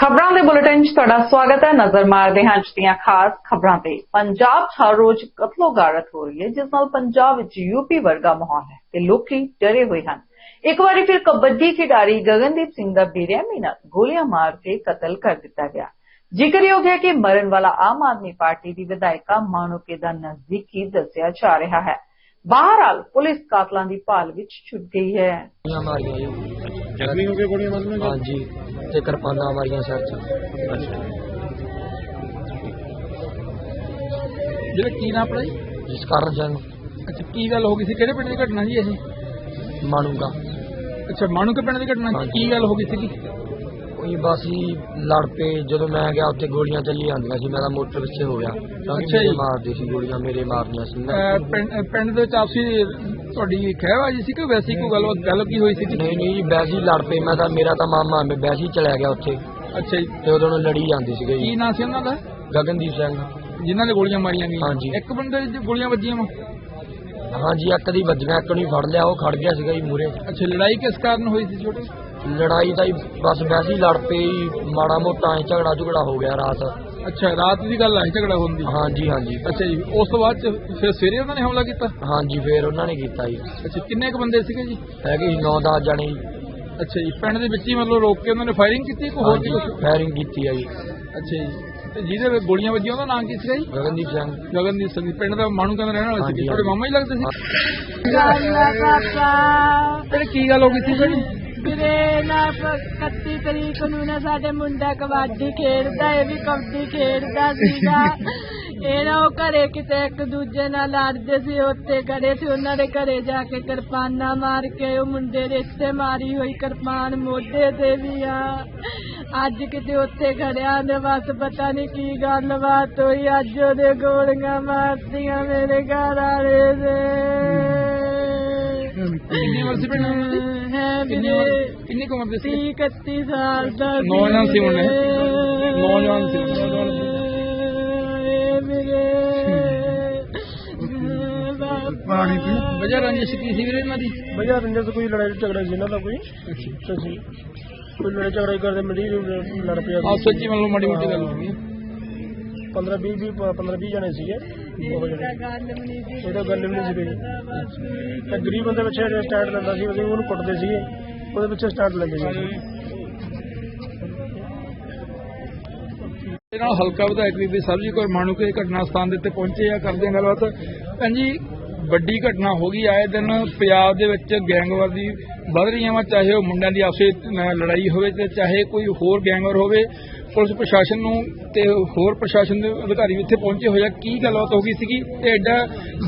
ਖਬਰਾਂ ਦੇ ਬੁਲੇਟਿਨ 'ਚ ਤੁਹਾਡਾ ਸਵਾਗਤ ਹੈ। ਨਜ਼ਰ ਮਾਰਦੇ ਹਾਂ ਅੱਜ ਦੀਆਂ ਖਾਸ ਖਬਰਾਂ ਤੇ। ਪੰਜਾਬ 'ਚ ਹਰ ਰੋਜ਼ ਕਤਲੋਗਾਰਤ ਹੋ ਰਹੀ ਹੈ, ਜਿਸ ਨਾਲ ਪੰਜਾਬ ਵਿੱਚ ਯੂਪੀ ਵਰਗਾ ਮਾਹੌਲ ਹੈ ਤੇ ਲੋਕੀ ਡਰੇ ਹੋਏ ਹਨ। ਇੱਕ ਵਾਰੀ ਫਿਰ ਕਬੱਡੀ ਖਿਡਾਰੀ ਗਗਨਦੀਪ ਸਿੰਘ ਦਾ ਬੇਰਹਿਮੀ ਨਾਲ ਗੋਲੀਆਂ ਮਾਰ ਕੇ ਕਤਲ ਕਰ ਦਿੱਤਾ ਗਿਆ। ਜ਼ਿਕਰਯੋਗ ਹੈ ਕਿ ਮਰਨ ਵਾਲਾ ਆਮ ਆਦਮੀ ਪਾਰਟੀ ਦੀ ਵਿਧਾਇਕਾ ਮਾਨੋਕੇ ਦਾ ਨਜ਼ਦੀਕੀ ਦੱਸਿਆ ਜਾ ਰਿਹਾ ਹੈ। ਬਹਰਹਾਲ ਪੁਲਿਸ ਕਾਤਲਾਂ ਦੀ ਭਾਲ ਵਿੱਚ ਛੁੱਟ ਗਈ ਹੈ। ਗੋਲੀਆਂ ਮਾਰੀਆਂ ਜੀ। ਜ਼ਖਮੀ ਹੋ ਕੇ ਗੋਲੀਆਂ ਮਾਰੀਆਂ ਜੀ? ਹਾਂਜੀ ਤੇ ਕਿਰਪਾਨਾਂ ਮਾਰੀਆਂ ਸਿਰ। 'ਚ ਜਿਹੜਾ ਕੀ ਨਾਮ ਆਪਣਾ ਜੀ? ਜਿਸ ਕਾਰਨ ਜਨ ਅੱਛਾ ਕੀ ਗੱਲ ਹੋ ਗਈ ਸੀ? ਕਿਹੜੇ ਪਿੰਡ ਦੀ ਘਟਨਾ ਜੀ ਇਹ? ਮਾਨੂਗਾ ਅੱਛਾ ਮਾਣੂ ਕੇ ਪਿੰਡ ਦੀ ਘਟਨਾ। ਕੀ ਗੱਲ ਹੋ ਗਈ ਸੀ ਉਹੀ ਬਸ ਹੀ ਲੜ ਪਏ। ਜਦੋਂ ਮੈਂ ਗਿਆ ਉੱਥੇ ਗੋਲੀਆਂ ਚੱਲੀ ਜਾਂਦੀਆਂ ਸੀ। ਮੇਰਾ ਮੋਟਰ ਪਿੱਛੇ ਹੋ ਗਿਆ। ਅੱਛਾ ਅੱਛਾ ਜੀ। ਮਾਰਦੇ ਸੀ ਗੋਲੀਆਂ ਮੇਰੇ ਮਾਰਨੀਆਂ ਸੀ। ਮੈਂ ਪਿੰਡ ਅਹ ਪਿੰਡ ਦੇ ਵਿੱਚ ਆਪਸੀ ਤੁਹਾਡੀ ਖਹਿਬਾਜੀ ਸੀ ਕਿ ਵੈਸੀ ਕੋਈ ਗੱਲ ਗੱਲ ਕੀ ਹੋਈ ਸੀ ਜੀ? ਨਹੀਂ ਨਹੀਂ ਜੀ ਵੈਸੇ ਹੀ ਲੜ ਪਏ। ਮੈਂ ਤਾਂ ਮੇਰਾ ਤਾਂ ਮਾਮਾ ਮੈਂ ਵੈਸੇ ਹੀ ਚਲਿਆ ਗਿਆ ਉੱਥੇ। ਅੱਛਾ ਜੀ। ਤੇ ਉਦੋਂ ਨੂੰ ਲੜੀ ਜਾਂਦੀ ਸੀਗੇ ਕੀ ਜੀ ਨਾਂ ਸੀ ਉਹਨਾਂ ਦਾ? ਗਗਨਦੀਪ ਸਿੰਘ। ਜਿਨ੍ਹਾਂ ਨੇ ਗੋਲੀਆਂ ਮਾਰੀਆਂ ਗਈਆਂ। ਹਾਂਜੀ। ਇੱਕ ਬੰਦੇ ਦੀ ਗੋਲੀਆਂ ਵੱਜੀਆਂ ਵਾ? ਹਾਂਜੀ ਇੱਕ ਦੀ ਵੱਜੀਆਂ ਇੱਕ ਨੂੰ ਹੀ ਫੜ ਲਿਆ। ਉਹ ਖੜ ਗਿਆ ਸੀਗਾ ਜੀ ਮੂਰੇ ਅੱਛਾ ਲੜਾਈ ਕਿਸ ਕਾਰਨ ਹੋਈ ਸੀ ਛੋਟੇ ਲੜਾਈ ਤਾਂ ਜੀ ਬਸ ਵੈਸੇ ਹੀ ਲੜ ਪਏ ਜੀ, ਮਾੜਾ ਮੋਟਾ ਐ ਝਗੜਾ ਝੁਗੜਾ ਹੋ ਗਿਆ ਰਾਤ। ਅੱਛਾ ਰਾਤ ਦੀ ਗੱਲ ਆਈ ਝਗੜਾ ਹੋਣ ਦੀ? ਹਾਂਜੀ ਹਾਂਜੀ। ਅੱਛਾ ਜੀ ਉਸ ਤੋਂ ਬਾਅਦ ਚ ਫਿਰ ਸਵੇਰੇ ਉਹਨਾਂ ਨੇ ਹਮਲਾ ਕੀਤਾ? ਹਾਂਜੀ ਫੇਰ ਉਹਨਾਂ ਨੇ ਕੀਤਾ ਜੀ। ਅੱਛਾ ਕਿੰਨੇ ਕੁ ਬੰਦੇ ਸੀਗੇ ਜੀ? ਹੈਗੇ ਸੀ 9-10 ਜਣੇ ਜੀ। ਅੱਛਾ ਜੀ ਪਿੰਡ ਦੇ ਵਿੱਚ ਹੀ ਮਤਲਬ ਰੋਕ ਕੇ ਉਹਨਾਂ ਨੇ ਫਾਇਰਿੰਗ ਕੀਤੀ ਕੋਈ ਹੋਰ ਹਾਂਜੀ ਸੀ ਕੁਛ? ਫਾਇਰਿੰਗ ਕੀਤੀ ਆ ਜੀ। ਅੱਛਾ ਜੀ ਤੇ ਜਿਹਦੇ ਵਿੱਚ ਗੋਲੀਆਂ ਵੱਜੀਆਂ ਉਹਦਾ ਨਾਮ ਕੀ ਸੀਗਾ ਜੀ? ਗਗਨਦੀਪ ਸਿੰਘ। ਗਗਨਦੀਪ ਸਿੰਘ ਪਿੰਡ ਦਾ ਮਾਣੂ ਕਹਿੰਦਾ ਰਹਿਣ ਵਾਲਾ ਸੀ। ਹਾਂਜੀ, ਤੁਹਾਡੇ। ਮਾਮਾ ਹੀ ਲੱਗਦੇ ਸੀ? ਗੱਲਾਂ ਪਾਪਾ ਤੇ ਕੀ ਗੱਲ ਹੋ ਗਈ ਸੀ ਭਾਜੀ ਵੀਰੇ ਨਾ 31 ਤਰੀਕ ਨੂੰ ਨਾ ਸਾਡੇ ਮੁੰਡਾ ਕਬੱਡੀ ਖੇਡਦਾ, ਇਹ ਵੀ ਕਬੱਡੀ ਖੇਡਦਾ ਸੀਗਾ। ਇਹ ਉਹ ਘਰੇ ਕਿਤੇ ਇੱਕ ਦੂਜੇ ਨਾਲ ਲੜਦੇ ਸੀ ਉੱਤੇ ਗੜੇ ਸੀ, ਉਹਨਾਂ ਦੇ ਘਰੇ ਜਾ ਕੇ ਕਿਰਪਾਨਾਂ ਮਾਰ ਕੇ ਉਹ ਮੁੰਡੇ ਦੇ ਇੱਥੇ ਮਾਰੀ ਹੋਈ ਕਿਰਪਾਨ ਮੋਢੇ ਤੇ ਵੀ ਆ। ਅੱਜ ਕਿਤੇ ਉੱਥੇ ਖੜਿਆ ਨੇ ਬਸ ਪਤਾ ਨਹੀਂ ਕੀ ਗੱਲਬਾਤ ਹੋਈ, ਅੱਜ ਉਹਦੇ ਗੋਲੀਆਂ ਮਾਰਦੀਆਂ ਮੇਰੇ ਘਰ ਵਾਲੇ ਦੇ। ਕਿੰਨੀ ਉਮਰ ਸੀ ਭੈਣ ਉਹਨਾਂ ਦੀ ਹੈ ਕਿੰਨੀ ਵੀਰੇ ਉਮਰ ਕਿੰਨੀ ਕੁ ਉਮਰ ਦੇ ਸੀ? 30 31 ਸਾਲ ਦਾ ਨੌਜਵਾਨ ਸੀ ਉਹਨੇ। ਨੌਜਵਾਨ ਸੀ, ਨੌਜਵਾਨ ਸੀ। ਏ ਵੀਰੇ ਪਾਣੀ ਪੀ। ਵਜ੍ਹਾ ਰੰਜਿਸ਼ ਕੀ ਸੀ ਵੀਰੇ ਇਹਨਾਂ ਦੀ? ਵਜ੍ਹਾ ਰੰਜਨ ਤੋਂ ਕੋਈ ਲੜਾਈ ਝਗੜਾ ਸੀ ਇਹਨਾਂ ਦਾ ਕੋਈ। ਤੇ ਸੀ ਕੋਈ ਲੜਾਈ ਝਗੜਾ ਹੀ ਕਰਦੇ ਮਿਲੀ ਲੜ ਪਿਆ ਆਪ ਸੱਚੀ ਮੰਨ ਲਓ ਮਾੜੀ ਮੋਟੀ ਗੱਲ ਹੋ ਗਈ। 15 20 20 15 20 ਜਣੇ ਸੀਗੇ। ਜਣੇ ਗੱਲ ਵੀ ਨਹੀਂ ਸੀ। ਇਹਦਾ ਗੱਲ ਵੀ ਨਹੀਂ ਸੀ ਤੇ ਗਰੀਬ ਬੰਦੇ ਪਿੱਛੇ ਸਟੈਂਡ ਲੈਂਦਾ ਸੀ ਉਹਦੇ ਉਹਨੂੰ ਕੁੱਟਦੇ ਸੀਗੇ। ਉਹਦੇ ਪਿੱਛੇ ਸਟੈਂਡ ਲੈਂਦੇ ਸੀ। ਨਾਲ ਹਲਕਾ ਵਿਧਾਇਕ ਬੀਬੀ ਸਰਬਜੀਤ ਕੌਰ ਮਾਣੂਕੇ ਘਟਨਾ ਸਥਾਨ ਦੇ ਉੱਤੇ ਪਹੁੰਚੇ ਆ ਕਰਦੇ ਆ ਗੱਲਬਾਤ। ਭੈਣ ਜੀ ਵੱਡੀ ਘਟਨਾ ਹੋ ਗਈ। ਆਏ ਦਿਨ ਪੰਜਾਬ ਦੇ ਵਿੱਚ ਗੈਂਗਵਾਰੀ ਵੱਧ ਰਹੀਆਂ ਵਾ ਚਾਹੇ ਉਹ ਮੁੰਡਿਆਂ ਦੀ ਆਪਸੇ ਲੜਾਈ ਹੋਵੇ ਤੇ ਚਾਹੇ ਕੋਈ ਹੋਰ ਗੈਂਗਵਾਰ ਹੋਵੇ। ਪੁਲਿਸ ਪ੍ਰਸ਼ਾਸਨ ਨੂੰ ਤੇ ਹੋਰ ਪ੍ਰਸ਼ਾਸਨ ਦੇ ਅਧਿਕਾਰੀ ਵੀ ਇੱਥੇ ਪਹੁੰਚੇ ਹੋਏ ਆ। ਕੀ ਗੱਲਬਾਤ ਹੋ ਗਈ ਸੀਗੀ? ਤੇ ਐਡਾ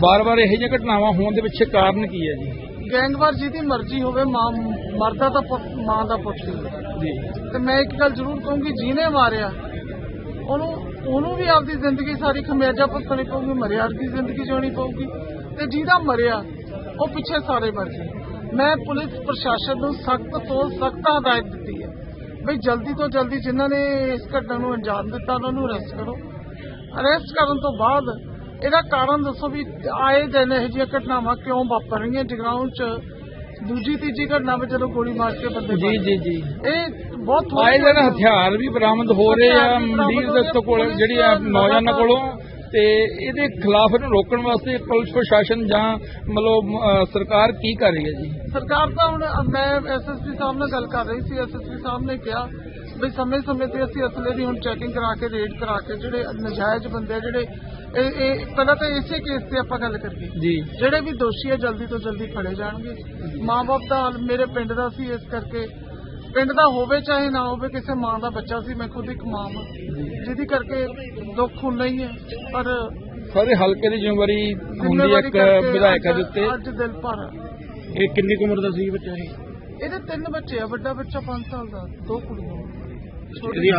ਬਾਰ-ਬਾਰ ਇਹੋ ਜਿਹੀਆਂ ਘਟਨਾਵਾਂ ਹੋਣ ਦੇ ਪਿੱਛੇ ਕਾਰਨ ਕੀ ਹੈ ਜੀ? ਗੈਂਗਵਾਰ ਜਿਹਦੀ ਮਰਜ਼ੀ ਹੋਵੇ ਮਾਂ ਮਰਦਾ ਤਾਂ ਮਾਂ ਦਾ ਪੁੱਤ ਜੀ। ਤੇ ਮੈਂ ਇੱਕ ਗੱਲ ਜ਼ਰੂਰ ਕਹੂੰਗੀ ਜਿਹਨੇ ਮਾਰਿਆ ਉਹਨੂੰ ਉਹਨੂੰ ਵੀ ਆਪਦੀ ਜ਼ਿੰਦਗੀ ਸਾਰੀ ਖਮਿਆਜਾ ਭੁਗਤਣੀ ਪਊਗੀ ਮਰਿਆ ਦੀ ਜ਼ਿੰਦਗੀ ਜਿਉਣੀ ਪਊਗੀ। ਤੇ ਜਿਹਦਾ ਮਰਿਆ ਉਹ ਪਿੱਛੇ ਸਾਰੇ ਮਰ ਗਏ ਮੈਂ ਪੁਲਿਸ ਪ੍ਰਸ਼ਾਸਨ ਨੂੰ ਸਖਤ ਤੋਂ ਸਖਤ ਹਦਾਇਤ ਦਿੱਤੀ ਹੈ। ਬਈ ਜਲਦੀ ਤੋਂ ਜਲਦੀ ਜਿਨ੍ਹਾਂ ਨੇ ਇਸ ਘਟਨਾ ਨੂੰ ਅੰਜਾਮ ਦਿੱਤਾ ਉਹਨਾਂ ਨੂੰ ਅਰੈਸਟ ਕਰੋ। ਅਰੈਸਟ ਕਰਨ ਤੋਂ ਬਾਅਦ ਇਹਦਾ ਕਾਰਨ ਦੱਸੋ ਵੀ ਆਏ ਦਿਨ ਇਹੋ ਜਿਹੀਆਂ ਘਟਨਾਵਾਂ ਕਿਉਂ ਵਾਪਰ ਰਹੀਆਂ? ਜਗਰਾਉਂ ਚ ਦੂਜੀ ਤੀਜੀ ਘਟਨਾ ਵਿੱਚ ਜਦੋਂ ਗੋਲੀ ਮਾਰ ਕੇ ਬੰਦੇ ਜੀ। ਜੀ ਜੀ। ਇਹ ਬਹੁਤ ਆਏ ਦਿਨ ਹਥਿਆਰ ਵੀ ਬਰਾਮਦ ਹੋ ਰਹੇ ਆ। ਮੰਡੀਰ ਦੇ ਕੋਲ ਜਿਹੜੀ ਨੌਜਵਾਨਾਂ ਕੋਲੋਂ ਤੇ ਇਹਦੇ ਖਿਲਾਫ ਇਹਨੂੰ ਰੋਕਣ ਵਾਸਤੇ ਪੁਲਿਸ ਪ੍ਰਸ਼ਾਸਨ ਜਾਂ ਮਤਲਬ ਸਰਕਾਰ ਕੀ ਕਰ ਰਹੀ ਹੈ ਜੀ? ਸਰਕਾਰ ਤਾਂ ਹੁਣ ਮੈਂ ਐਸਐਸਪੀ ਸਾਹਿਬ ਨਾਲ ਗੱਲ ਕਰ ਰਹੀ ਸੀ। ਐਸਐਸਪੀ ਸਾਹਿਬ ਨੇ ਕਿਹਾ ਵੀ ਸਮੇਂ ਸਮੇਂ ਤੇ ਅਸੀਂ ਅਸਲੇ ਦੀ ਹੁਣ ਚੈਕਿੰਗ ਕਰਾ ਕੇ ਰੇਡ ਕਰਾ ਕੇ ਜਿਹੜੇ ਨਜਾਇਜ਼ ਬੰਦੇ ਜਿਹੜੇ ਇਹ ਇਹ ਪਹਿਲਾਂ ਤਾਂ ਇਸੇ ਕੇਸ ਤੇ ਆਪਾਂ ਗੱਲ ਕਰੀਏ। ਜੀ। ਜਿਹੜੇ ਵੀ ਦੋਸ਼ੀ ਆ ਜਲਦੀ ਤੋਂ ਜਲਦੀ ਫੜੇ ਜਾਣਗੇ। ਮਾਂ-ਬਾਪ ਦਾ ਮੇਰੇ ਪਿੰਡ ਦਾ ਸੀ ਇਸ ਕਰਕੇ ਪਿੰਡ ਦਾ ਹੋਵੇ ਚਾਹੇ ਨਾ ਹੋਵੇ ਕਿਸੇ ਮਾਂ ਦਾ ਬੱਚਾ ਸੀ ਮੈਂ ਖੁਦ ਇੱਕ ਮਾਂ ਹਾਂ ਜਿਹਦੀ ਕਰਕੇ ਦੁੱਖ ਹੁੰਦਾ ਹੀ ਹੈ ਪਰ ਸਾਰੇ ਹਲਕੇ ਦੀ ਜ਼ਿੰਮੇਵਾਰੀ ਹੁੰਦੀ ਹੈ ਇੱਕ ਵਿਧਾਇਕਾ ਦੇ ਉੱਤੇ? ਅੱਜ ਦਿਲ ਭਰ ਇਹ ਕਿੰਨੀ ਉਮਰ ਦਾ ਸੀ ਬੱਚਾ ਇਹ? ਇਹਦੇ ਤਿੰਨ ਬੱਚੇ ਆ ਵੱਡਾ ਬੱਚਾ 5 ਸਾਲ ਦਾ ਦੋ ਕੁੜੀਆਂ।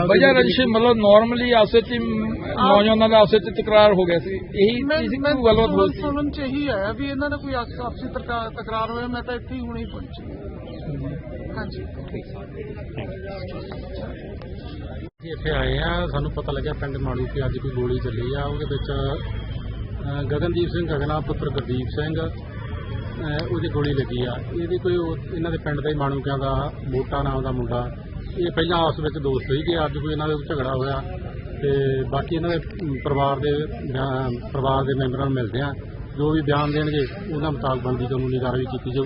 ਵਜ੍ਹਾ ਰੰਜਿਸ਼ ਮਤਲਬ ਨਾਰਮਲੀ ਹੀ, ਮ, ਨੌਜਵਾਨਾਂ ਦਾ ਆਪਸ ਵਿੱਚ ਤਕਰਾਰ ਹੋ ਗਿਆ ਸੀ। ਇਹੀ ਮੈਂ ਚੀਜ਼ ਸੀ ਮੈਂ ਕੋਈ ਗੱਲਬਾਤ ਹੋਈ ਸੁਣਨ- ਚ ਇਹੀ ਆਇਆ ਵੀ ਇਹਨਾਂ ਦਾ ਕੋਈ ਆਪਸ- ਆਪਸੀ ਤਕਰਾ- ਤਕਰਾਰ ਹੋਇਆ ਮੈਂ ਤਾਂ ਇੱਥੇ ਹੀ ਹੁਣੇ ਪਹੁੰਚੀ। ਹਾਂਜੀ। ਅਸੀਂ ਇੱਥੇ ਆਏ ਆ ਸਾਨੂੰ ਪਤਾ ਲੱਗਿਆ ਪਿੰਡ ਮਾਣੂ ਕਿ ਅੱਜ ਕੋਈ ਗੋਲੀ ਚੱਲੀ ਆ ਉਹਦੇ ਵਿੱਚ ਅ, ਗਗਨਦੀਪ ਸਿੰਘ ਗਗਨਾ ਪੁੱਤਰ ਗੁਰਦੀਪ ਸਿੰਘ ਅ, ਉਹਦੀ ਗੋਲੀ ਲੱਗੀ ਆ। ਇਹਦੀ ਕੋਈ ਉਹ- ਇਹਨਾਂ ਦੇ ਪਿੰਡ ਦਾ ਹੀ ਮਾਣੂਕਿਆਂ ਦਾ ਬੋਟਾ ਨਾਮ ਦਾ ਮੁੰਡਾ। ਇਹ ਪਹਿਲਾਂ ਆਪਸ ਵਿੱਚ ਦੋਸਤ ਸੀਗੇ ਅੱਜ ਕੋਈ ਇਹਨਾਂ ਦੇ ਝਗੜਾ ਹੋਇਆ ਤੇ ਬਾਕੀ ਇਹਨਾਂ ਦੇ ਅਮ, ਪਰਿਵਾਰ ਦੇ ਬਿਆਨ- ਪਰਿਵਾਰ ਦੇ ਮੈਂਬਰਾਂ ਨੂੰ ਮਿਲਦੇ ਆ। ਜੋ ਵੀ ਬਿਆਨ ਦੇਣਗੇ ਉਹਨਾਂ ਮੁਤਾਬਕ ਬਣਦੀ ਕਾਨੂੰਨੀ ਕਾਰਵਾਈ ਕੀਤੀ ਜਾਊ।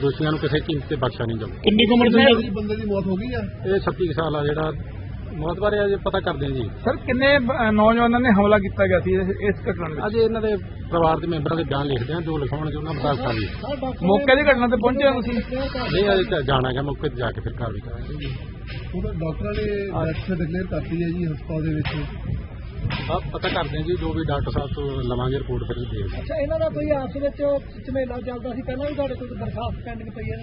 ਦੋਸ਼ੀਆਂ ਨੂੰ ਕਿਸੇ ਕੀਮਤ ਤੇ ਬਖਸ਼ਿਆ ਨਹੀਂ ਜਾਊ। ਕਿੰਨੀ ਕੁ ਉਮਰ ਸੀ ਬੰਦੇ ਦੀ ਮੌਤ ਹੋ ਗਈ ਆ? ਇਹ 36 ਕੁ ਸਾਲ ਆ ਜਿਹੜਾ ਮੌਤ ਬਾਰੇ ਅਜੇ ਪਤਾ ਕਰਦੇ ਆ ਜੀ। ਸਰ ਕਿੰਨੇ ਨੌਜਵਾਨਾਂ ਨੇ ਹਮਲਾ ਕੀਤਾ ਗਿਆ ਸੀ ਇਸ- ਘਟਨਾ ਦੇ ਅਜੇ ਇਹਨਾਂ ਦੇ ਪਰਿਵਾਰ ਦੇ ਮੈਂਬਰਾਂ ਦੇ ਬਿਆਨ ਲਿਖਦੇ ਆ ਜੋ ਲਿਖਾਉਣਗੇ ਉਹਨਾਂ ਮੁਤਾਬਕ ਵਿੱਚ ਮੌਕੇ ਦੀ ਘਟਨਾ ਤੇ ਪਹੁੰਚੇ ਹੋ ਤੁਸੀਂ? ਨਹੀਂ ਅਜੇ ਤਾਂ ਜਾਣਾ ਹੈ ਮੌਕੇ ਤੇ ਜਾ ਕੇ ਫਿਰ ਕਾਰਵਾਈ ਕਰਾਂਗੇ ਉਹਦਾ ਡਾਕਟਰਾਂ ਨੇ ਡੈਥ ਡਿਕਲੇਅਰ ਕਰਤੀ ਹੈ ਜੀ ਹਸਪਤਾਲ ਦੇ ਵਿੱਚ। ਸਭ ਪਤਾ ਕਰਦੇ ਆ ਜੀ ਜੋ ਵੀ ਡਾਕਟਰ ਸਾਹਿਬ ਤੋਂ ਲਵਾਂਗੇ ਰਿਪੋਰਟ ਫਿਰ ਦੇ ਅੱਛਾ ਇਹਨਾਂ ਦਾ ਕੋਈ ਆਪਸ ਵਿੱਚ ਝਮੇਲਾ ਚੱਲਦਾ ਸੀ? ਪਹਿਲਾਂ ਵੀ ਤੁਹਾਡੇ ਕੋਲ ਦਰਖਾਸਤ ਪੈਂਡਿੰਗ ਪਈ ਹੈ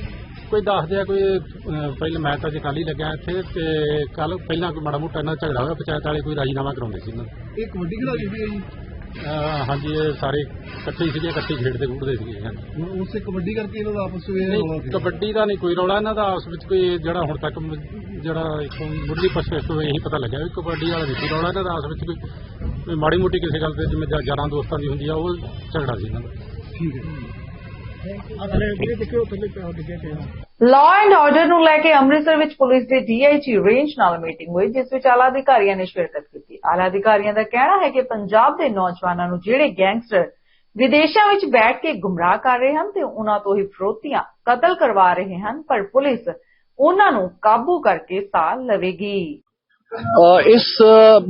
ਕੋਈ ਦੱਸਦੇ ਆ ਕੋਈ ਅਹ, ਪਹਿਲਾਂ ਮੈਂ ਤਾਂ ਅੱਜ ਕੱਲ੍ਹ ਹੀ ਲੱਗਿਆ ਇੱਥੇ ਤੇ ਕੱਲ ਪਹਿਲਾਂ ਕੋਈ ਮਾੜਾ ਮੋਟਾ ਇਹਨਾਂ ਦਾ ਝਗੜਾ ਹੋਇਆ ਪੰਚਾਇਤ ਵਾਲੇ ਕੋਈ ਰਾਜੀਨਾਮਾ ਕਰਾਉਂਦੇ ਸੀ ਇਹਨਾਂ ਦਾ। ਇਹ ਕਬੱਡੀ ਖਿਡਾਰੀ ਸੀ ਜੀ। ਅਹ, ਹਾਂਜੀ ਇਹ ਸਾਰੇ ਇਕੱਠੇ ਹੀ ਸੀਗੇ ਇਕੱਠੇ ਹੀ ਖੇਡਦੇ ਖੂਡਦੇ ਸੀਗੇ ਹਾਂਜੀ। ਹੁਣ ਉਸੇ ਕਬੱਡੀ ਕਰਕੇ ਇਹਨਾਂ ਦਾ ਆਪਸ ਵਿੱਚ ਰੌਲਾ ਨਹੀਂ ਸੀ। ਕਬੱਡੀ ਦਾ ਨਹੀਂ ਕੋਈ ਰੌਲਾ ਇਹਨਾਂ ਦਾ ਆਪਸ ਵਿੱਚ ਕੋਈ ਜਿਹੜਾ ਹੁਣ ਤੱਕ ਮ- ਜਿਹੜਾ ਇਥੋਂ ਮੁੱਢਲੀ ਪਛੇਸ ਤੋਂ ਇਹੀ ਪਤਾ ਲੱਗਿਆ ਵੀ ਕਬੱਡੀ ਵਾਲਾ ਕੋਈ ਰੌਲਾ ਇਹਨਾਂ ਦਾ ਆਪਸ ਵਿੱਚ ਕੋਈ ਕੋਈ ਮਾੜੀ ਮੋਟੀ ਕਿਸੇ ਗੱਲ ਤੇ ਜਿਵੇਂ ਜਾਂ ਯਾਰਾਂ ਦੋਸਤਾਂ ਦੀ ਹੁੰਦੀ ਆ ਉਹ ਝਗੜਾ ਸੀ ਇਹਨਾਂ ਦਾ। ਠੀਕ ਹੈ। ਲਾਅ ਐਂਡ ਆਰਡਰ ਨੂੰ ਲੈ ਕੇ ਅੰਮ੍ਰਿਤਸਰ ਵਿੱਚ ਪੁਲਿਸ ਦੇ ਡੀਆਈਜੀ ਰੇਂਜ ਨਾਲ ਮੀਟਿੰਗ ਹੋਈ, ਜਿਸ ਵਿੱਚ ਆਲਾ ਅਧਿਕਾਰੀਆਂ ਨੇ ਸ਼ਿਰਕਤ ਕੀਤੀ। ਆਲਾ ਅਧਿਕਾਰੀਆਂ ਦਾ ਕਹਿਣਾ ਹੈ ਕਿ ਪੰਜਾਬ ਦੇ ਨੌਜਵਾਨਾਂ ਨੂੰ ਜਿਹੜੇ ਗੈਂਗਸਟਰ ਵਿਦੇਸ਼ਾਂ ਵਿੱਚ ਬੈਠ ਕੇ ਗੁੰਮਰਾਹ ਕਰ ਰਹੇ ਹਨ ਤੇ ਉਹਨਾਂ ਤੋਂ ਹੀ ਫਰੋਤੀਆਂ ਕਤਲ ਕਰਵਾ ਰਹੇ ਹਨ, ਪਰ ਪੁਲਿਸ ਉਹਨਾਂ ਨੂੰ ਕਾਬੂ ਕਰਕੇ ਸਾਲ ਲਵੇਗੀ। ਇਸ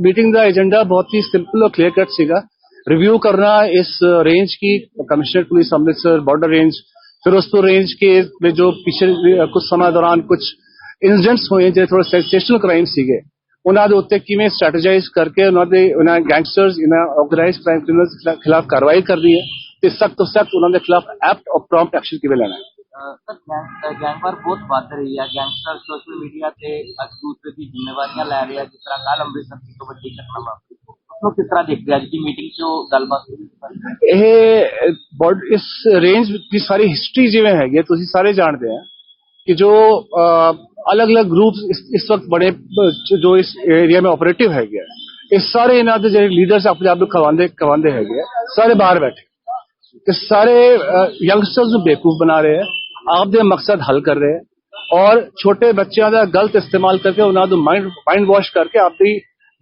ਮੀਟਿੰਗ ਦਾ ਏਜੰਡਾ ਬਹੁਤ ਹੀ ਸਿੰਪਲ ਔਰ ਕਲੀਅਰ ਕੱਟ ਸੀਗਾ। रिव्यू करना इस रेंज की commissioner police Amritsar border range Firozpur range के में जो पिछले अ, कुछ समय दौरान कुछ ਇੰਸੀਡੈਂਟਸ ਹੋਏ ਜਿਹੜੇ ਥੋੜੇ ਸੈਂਸੇਸ਼ਨਲ ਕ੍ਰਾਈਮ ਸੀਗੇ ਉਹਨਾਂ ਦੇ ਉੱਤੇ ਕਿਵੇਂ ਸਟ੍ਰੈਟੇਜਾਈਜ਼ ਕਰਕੇ ਉਹਨਾਂ ਦੇ ਉਹਨਾਂ ਗੈਂਗਸਟਰਸ ਇਹਨਾਂ ਆਰਗੇਨਾਈਜ਼ਡ ਕ੍ਰਾਈਮ ਕ੍ਰਿਮੀਨਲਸ ਖਿਲਾਫ ਕਾਰਵਾਈ ਕਰਨੀ ਹੈ ਤੇ ਸਖਤ ਤੋਂ ਸਖਤ ਉਹਨਾਂ ਦੇ ਖਿਲਾਫ ਐਪਟ ਔਰ ਪ੍ਰੌਮਪਟ ਐਕਸ਼ਨ ਕਿਵੇਂ ਲੈਣਾ ਹੈ ਸਰ ਗੈਂਗਵਾਰ ਬਹੁਤ ਵੱਧ ਰਹੀ ਹੈ ਗੈਂਗਸਟਰ ਸੋਸ਼ਲ ਮੀਡੀਆ ਤੇ ਇੱਕ ਦੂਸਰੇ ਦੀ ਜ਼ਿੰਮੇਵਾਰੀਆਂ ਲੈ ਰਹੇ ਆ ਜਿਸ ਤਰ੍ਹਾਂ ਕੱਲ ਅੰਮ੍ਰਿਤਸਰ ਦੀ ਇੱਕ ਵੱਡੀ ਘਟਨਾ ਵਾਪਰੀ ਨੂੰ ਕਿਸ ਤਰ੍ਹਾਂ ਦੇਖਦੇ ਅੱਜ ਦੀ ਮੀਟਿੰਗ 'ਚ ਉਹ ਗੱਲਬਾਤ ਹੋਈ ਇਹ ਬੋਰਡ, ਇਸ ਰੇਂਜ ਦੀ ਸਾਰੀ ਹਿਸਟਰੀ ਜਿਵੇਂ ਹੈਗੀ ਤੁਸੀਂ ਸਾਰੇ ਜਾਣਦੇ ਆ ਕਿ ਜੋ ਅਲੱਗ-ਅਲੱਗ ਗਰੁੱਪਸ ਇਸ ਵਕਤ ਬੜੇ ਜੋ ਇਸ ਏਰੀਆ ਮੇ ਆਪਰੇਟਿਵ ਹੈਗੇ ਇਹ ਸਾਰੇ ਇਹਨਾਂ ਦੇ ਜਿਹੜੇ ਲੀਡਰਸ ਆਪਣੇ ਆਪ ਨੂੰ ਖਵਾਉਂਦੇ ਖਵਾਉਂਦੇ ਹੈਗੇ ਸਾਰੇ ਬਾਹਰ ਬੈਠੇ। ਤੇ ਸਾਰੇ ਯੰਗਸਟਰਸ ਨੂੰ ਬੇਕੂਫ ਬਣਾ ਰਹੇ ਆ ਆਪਦੇ ਮਕਸਦ ਹੱਲ ਕਰ ਰਹੇ ਆ, ਔਰ ਛੋਟੇ ਬੱਚਿਆਂ ਦਾ ਗਲਤ ਇਸਤੇਮਾਲ ਕਰਕੇ ਉਹਨਾਂ ਨੂੰ ਮਾਈਂਡ ਮਾਈਂਡ ਵਾਸ਼ ਕਰਕੇ ਆਪਦੀ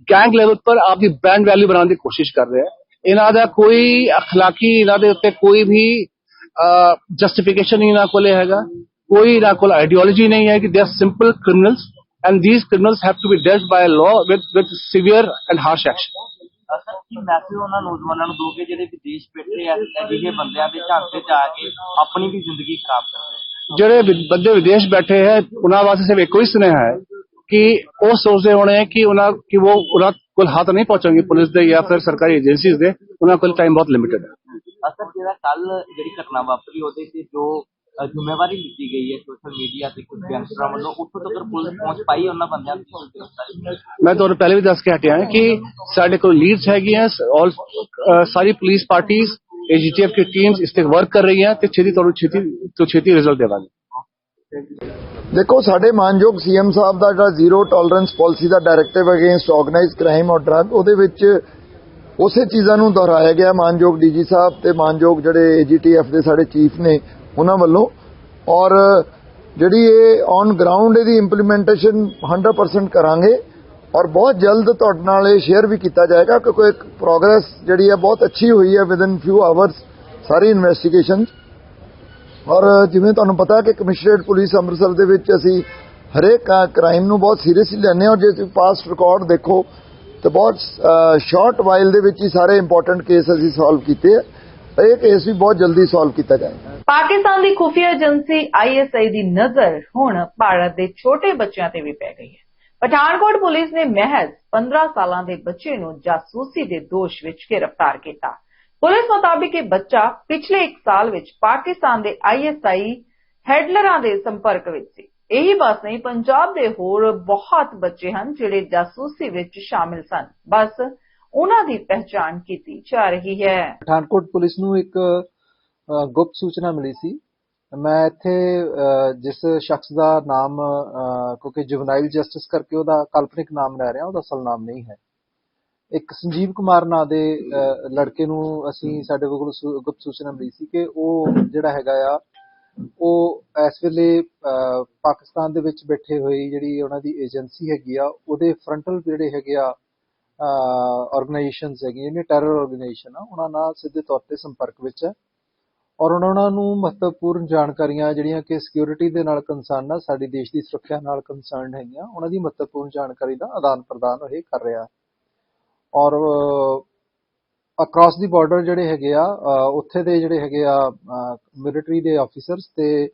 ਗੈਂਗ ਲੈਵਲ ਪਰ ਆਪਦੀ ਬ੍ਰਾਂਡ ਵੈਲਿਊ ਬਣਾਉਣ ਦੀ ਕੋਸ਼ਿਸ਼ ਕਰ ਰਹੇ ਆ ਇਹਨਾਂ ਦਾ ਕੋਈ ਅਖਲਾਕੀ ਇਹਨਾਂ ਦੇ ਉੱਤੇ ਕੋਈ ਵੀ ਜਸਟੀਫਿਕੇਸ਼ਨ ਨਹੀਂ ਇਹਨਾਂ ਕੋਲੇ ਹੈਗਾ ਕੋਈ ਇਹਨਾਂ ਕੋਲ ਆਈਡੀਓਲੋਜੀ ਨਹੀਂ ਹੈ ਕਿ they are simple criminals and these criminals have to be dealt by law with with severe and harsh action ਅਸਲ ਕੀ ਮੈਸੇਜ ਉਹਨਾਂ ਨੌਜਵਾਨਾਂ ਨੂੰ ਦੋਗੇ ਜਿਹੜੇ ਵਿਦੇਸ਼ ਬੈਠੇ ਆ ਅਜਿਹੇ ਬੰਦਿਆਂ ਦੇ ਝਾਂਸੇ 'ਚ ਆ ਕੇ ਆਪਣੀ ਵੀ ਜ਼ਿੰਦਗੀ ਖਰਾਬ ਕਰਦੇ ਜਿਹੜੇ ਬੰਦੇ ਵਿਦੇਸ਼ ਬੈਠੇ ਹੈ ਉਹਨਾਂ ਵਾਸਤੇ ਸਿਰਫ ਇੱਕੋ ਹੀ ਸੁਨੇਹਾ ਹੈ ਕਿ ਉਹ ਸੋਚਦੇ ਹੋਣੇ ਕਿ ਉਹਨਾਂ ਕਿ ਉਹ ਉਹਨਾਂ ਕੋਲ ਹੱਥ ਨਹੀਂ ਪਹੁੰਚਣਗੇ ਪੁਲਿਸ ਦੇ ਜਾਂ ਫਿਰ ਸਰਕਾਰੀ ਏਜੰਸੀਜ਼ ਦੇ ਉਹਨਾਂ ਕੋਲ ਟਾਈਮ ਬਹੁਤ ਲਿਮਿਟਡ ਹੈ। ਅਸਲ ਜਿਹੜਾ ਕੱਲ ਜਿਹੜੀ ਘਟਨਾ ਵਾਪਰੀ ਉਹਦੇ ਤੇ ਜੋ ਜ਼ਿੰਮੇਵਾਰੀ ਲਿੱਤੀ ਗਈ ਹੈ ਸੋਸ਼ਲ ਮੀਡੀਆ ਤੇ ਕੁਝ ਗੈਂਗਸਟਰਾਂ ਵੱਲੋਂ ਉੱਥੋਂ ਤੱਕ ਪੁਲਿਸ ਪਹੁੰਚ ਪਾਈ ਉਹਨਾਂ ਬੰਦਿਆਂ ਦੀ ਗ੍ਰਿਫਤਾਰੀ? ਮੈਂ ਤੁਹਾਨੂੰ ਪਹਿਲੇ ਵੀ ਦੱਸ ਕੇ ਹਟਿਆ ਕਿ ਸਾਡੇ ਕੋਲ ਲੀਡਸ ਹੈਗੀਆਂ ਔਰ ਸਾਰੀ ਪੁਲਿਸ ਪਾਰਟੀਆਂ ਏਜੀਟੀਐਫ ਦੀ ਟੀਮਸ ਇਸ ਤੇ ਵਰਕ ਕਰ ਰਹੀਆਂ ਤੇ ਛੇਤੀ ਤੁਹਾਨੂੰ ਛੇਤੀ ਤੋਂ ਛੇਤੀ ਰਿਜ਼ਲਟ ਦੇਵਾਂਗੇ। ਦੇਖੋ, ਸਾਡੇ ਮਾਨਯੋਗ ਸੀਐਮ ਸਾਹਿਬ ਦਾ ਜਿਹੜਾ ਜ਼ੀਰੋ ਟੋਲਰੈਂਸ ਪਾਲਿਸੀ ਦਾ ਡਾਇਰੈਕਟਿਵ ਅਗੇਂਸਟ ਆਰਗੇਨਾਈਜ਼ਡ ਕ੍ਰਾਈਮ ਔਰ ਡਰੱਗ ਉਹਦੇ ਵਿੱਚ ਉਸੇ ਚੀਜ਼ਾਂ ਨੂੰ ਦੁਹਰਾਇਆ ਗਿਆ ਮਾਨਯੋਗ ਡੀਜੀ ਸਾਹਿਬ ਤੇ ਮਾਨਯੋਗ ਜਿਹੜੇ ਏਜੀਟੀਐਫ ਦੇ ਸਾਡੇ ਚੀਫ ਨੇ, ਉਹਨਾਂ ਵੱਲੋਂ। ਔਰ ਜਿਹੜੀ ਇਹ ਔਨ ਗਰਾਊਂਡ ਇਹਦੀ ਇੰਪਲੀਮੈਂਟੇਸ਼ਨ 100% ਕਰਾਂਗੇ ਔਰ ਬਹੁਤ ਜਲਦ ਤੁਹਾਡੇ ਨਾਲ ਇਹ ਸ਼ੇਅਰ ਵੀ ਕੀਤਾ ਜਾਏਗਾ ਕਿਉਂਕਿ ਇੱਕ ਪ੍ਰੋਗਰੈਸ ਜਿਹੜੀ ਹੈ ਬਹੁਤ ਅੱਛੀ ਹੋਈ ਹੈ ਵਿਦਨ ਫਿਊ ਆਵਰਸ ਸਾਰੀ ਇਨਵੈਸਟੀਗੇਸ਼ਨ ਔਰ ਜਿਵੇਂ ਤੁਹਾਨੂੰ ਪਤਾ ਕਿ ਕਮਿਸ਼ਨਰੇਟ ਪੁਲਿਸ ਅੰਮ੍ਰਿਤਸਰ ਦੇ ਵਿੱਚ ਅਸੀਂ ਹਰੇਕ ਕ੍ਰਾਈਮ ਨੂੰ ਬਹੁਤ ਸੀਰੀਅਸਲੀ ਲੈਂਦੇ ਹਾਂ। ਔਰ ਜੇ ਤੁਸੀਂ ਪਾਸਟ ਰਿਕਾਰਡ ਦੇਖੋ, ਤੇ ਬਹੁਤ ਸ਼ਾਰਟ ਵਾਈਲ ਦੇ ਵਿੱਚ ਹੀ ਸਾਰੇ ਇੰਪੋਰਟੈਂਟ ਕੇਸ ਅਸੀਂ ਸੋਲਵ ਕੀਤੇ ਆ। ਇਹ ਕੇਸ ਵੀ ਬਹੁਤ ਜਲਦੀ ਸੋਲਵ ਕੀਤਾ ਜਾਏਗਾ। ਪਾਕਿਸਤਾਨ ਦੀ ਖੁਫੀਆ ਏਜੰਸੀ ਆਈਐਸਆਈ ਦੀ ਨਜ਼ਰ ਹੁਣ ਭਾਰਤ ਦੇ ਛੋਟੇ ਬੱਚਿਆਂ ਤੇ ਵੀ ਪੈ ਗਈ ਹੈ। ਪਠਾਨਕੋਟ ਪੁਲਿਸ ਨੇ ਮਹਿਜ਼ 15 ਸਾਲਾਂ ਦੇ ਬੱਚੇ ਨੂੰ ਜਾਸੂਸੀ ਦੇ ਦੋਸ਼ ਵਿੱਚ ਗ੍ਰਿਫਤਾਰ ਕੀਤਾ। ਪੁਲਿਸ ਮੁਤਾਬਿਕ ਇਹ ਬੱਚਾ ਪਿਛਲੇ 1 ਸਾਲ ਵਿੱਚ ਪਾਕਿਸਤਾਨ ਦੇ ਆਈਐਸਆਈ ਹੈਡਲਰਾਂ ਦੇ ਸੰਪਰਕ ਵਿੱਚ ਸੀ। ਇਹੀ ਬਸ ਨਹੀਂ ਪੰਜਾਬ ਦੇ ਹੋਰ ਬਹੁਤ ਬੱਚੇ ਹਨ ਜਿਹੜੇ ਜਾਸੂਸੀ ਵਿੱਚ ਸ਼ਾਮਿਲ ਸਨ। ਬਸ ਉਹਨਾਂ ਦੀ ਪਹਿਚਾਣ ਕੀਤੀ ਜਾ ਰਹੀ ਹੈ। ਪਠਾਨਕੋਟ ਪੁਲਿਸ ਨੂੰ ਇੱਕ ਗੁਪਤ ਸੂਚਨਾ ਮਿਲੀ ਸੀ। ਮੈਂ ਇੱਥੇ ਜਿਸ ਸ਼ਖਸ ਦਾ ਨਾਮ ਅ, ਕਿਉਂਕਿ ਜੁਵਨਾਈਲ ਜਸਟਿਸ ਕਰਕੇ ਉਹਦਾ ਕਾਲਪਨਿਕ ਨਾਮ ਲੈ ਰਿਹਾ ਉਹਦਾ ਅਸਲ ਨਾਮ ਨਹੀਂ ਹੈ। ਇੱਕ ਸੰਜੀਵ ਕੁਮਾਰ ਨਾਂ ਦੇ ਅ, ਲੜਕੇ ਨੂੰ ਅਸੀਂ ਸਾਡੇ ਕੋਲ ਗੁਪਤ ਸੂਚਨਾ ਮਿਲੀ ਸੀ ਕਿ ਉਹ ਜਿਹੜਾ ਹੈਗਾ ਆ ਉਹ ਇਸ ਵੇਲੇ ਅਹ, ਪਾਕਿਸਤਾਨ ਦੇ ਵਿੱਚ ਬੈਠੇ ਹੋਏ ਜਿਹੜੀ ਉਹਨਾਂ ਦੀ ਏਜੰਸੀ ਹੈਗੀ ਆ ਉਹਦੇ ਫਰੰਟਲ ਜਿਹੜੇ ਹੈਗੇ ਆ ਆਰਗੇਨਾਈਜੇਸ਼ਨਸ ਹੈਗੀਆਂ ਨੇ ਟੈਰਰ ਆਰਗੇਨਾਈਜੇਸ਼ਨ ਆ ਉਹਨਾਂ ਨਾਲ ਸਿੱਧੇ ਤੌਰ ਤੇ ਸੰਪਰਕ ਵਿੱਚ ਹੈ। ਔਰ ਉਹਨਾਂ ਨੂੰ ਮਹੱਤਵਪੂਰਨ ਜਾਣਕਾਰੀਆਂ ਜਿਹੜੀਆਂ ਕਿ ਸਿਕਿਉਰਿਟੀ ਦੇ ਨਾਲ ਕੰਸਰਨ ਆ ਸਾਡੀ ਦੇਸ਼ ਦੀ ਸੁਰੱਖਿਆ ਨਾਲ ਕੰਸਰਨ ਹੈਗੀਆਂ ਉਹਨਾਂ ਦੀ ਮਹੱਤਵਪੂਰਨ ਜਾਣਕਾਰੀ ਦਾ ਆਦਾਨ ਪ੍ਰਦਾਨ ਇਹ ਕਰ ਰਿਹਾ। ਔਰ ਅਕ੍ਰਾਸ ਦੀ ਬਾਰਡਰ ਜਿਹੜੇ ਹੈਗੇ ਆ ਉੱਥੇ ਦੇ ਜਿਹੜੇ ਹੈਗੇ ਆ ਮਿਲਟਰੀ ਦੇ ਆਫੀਸਰਸ ਤੇ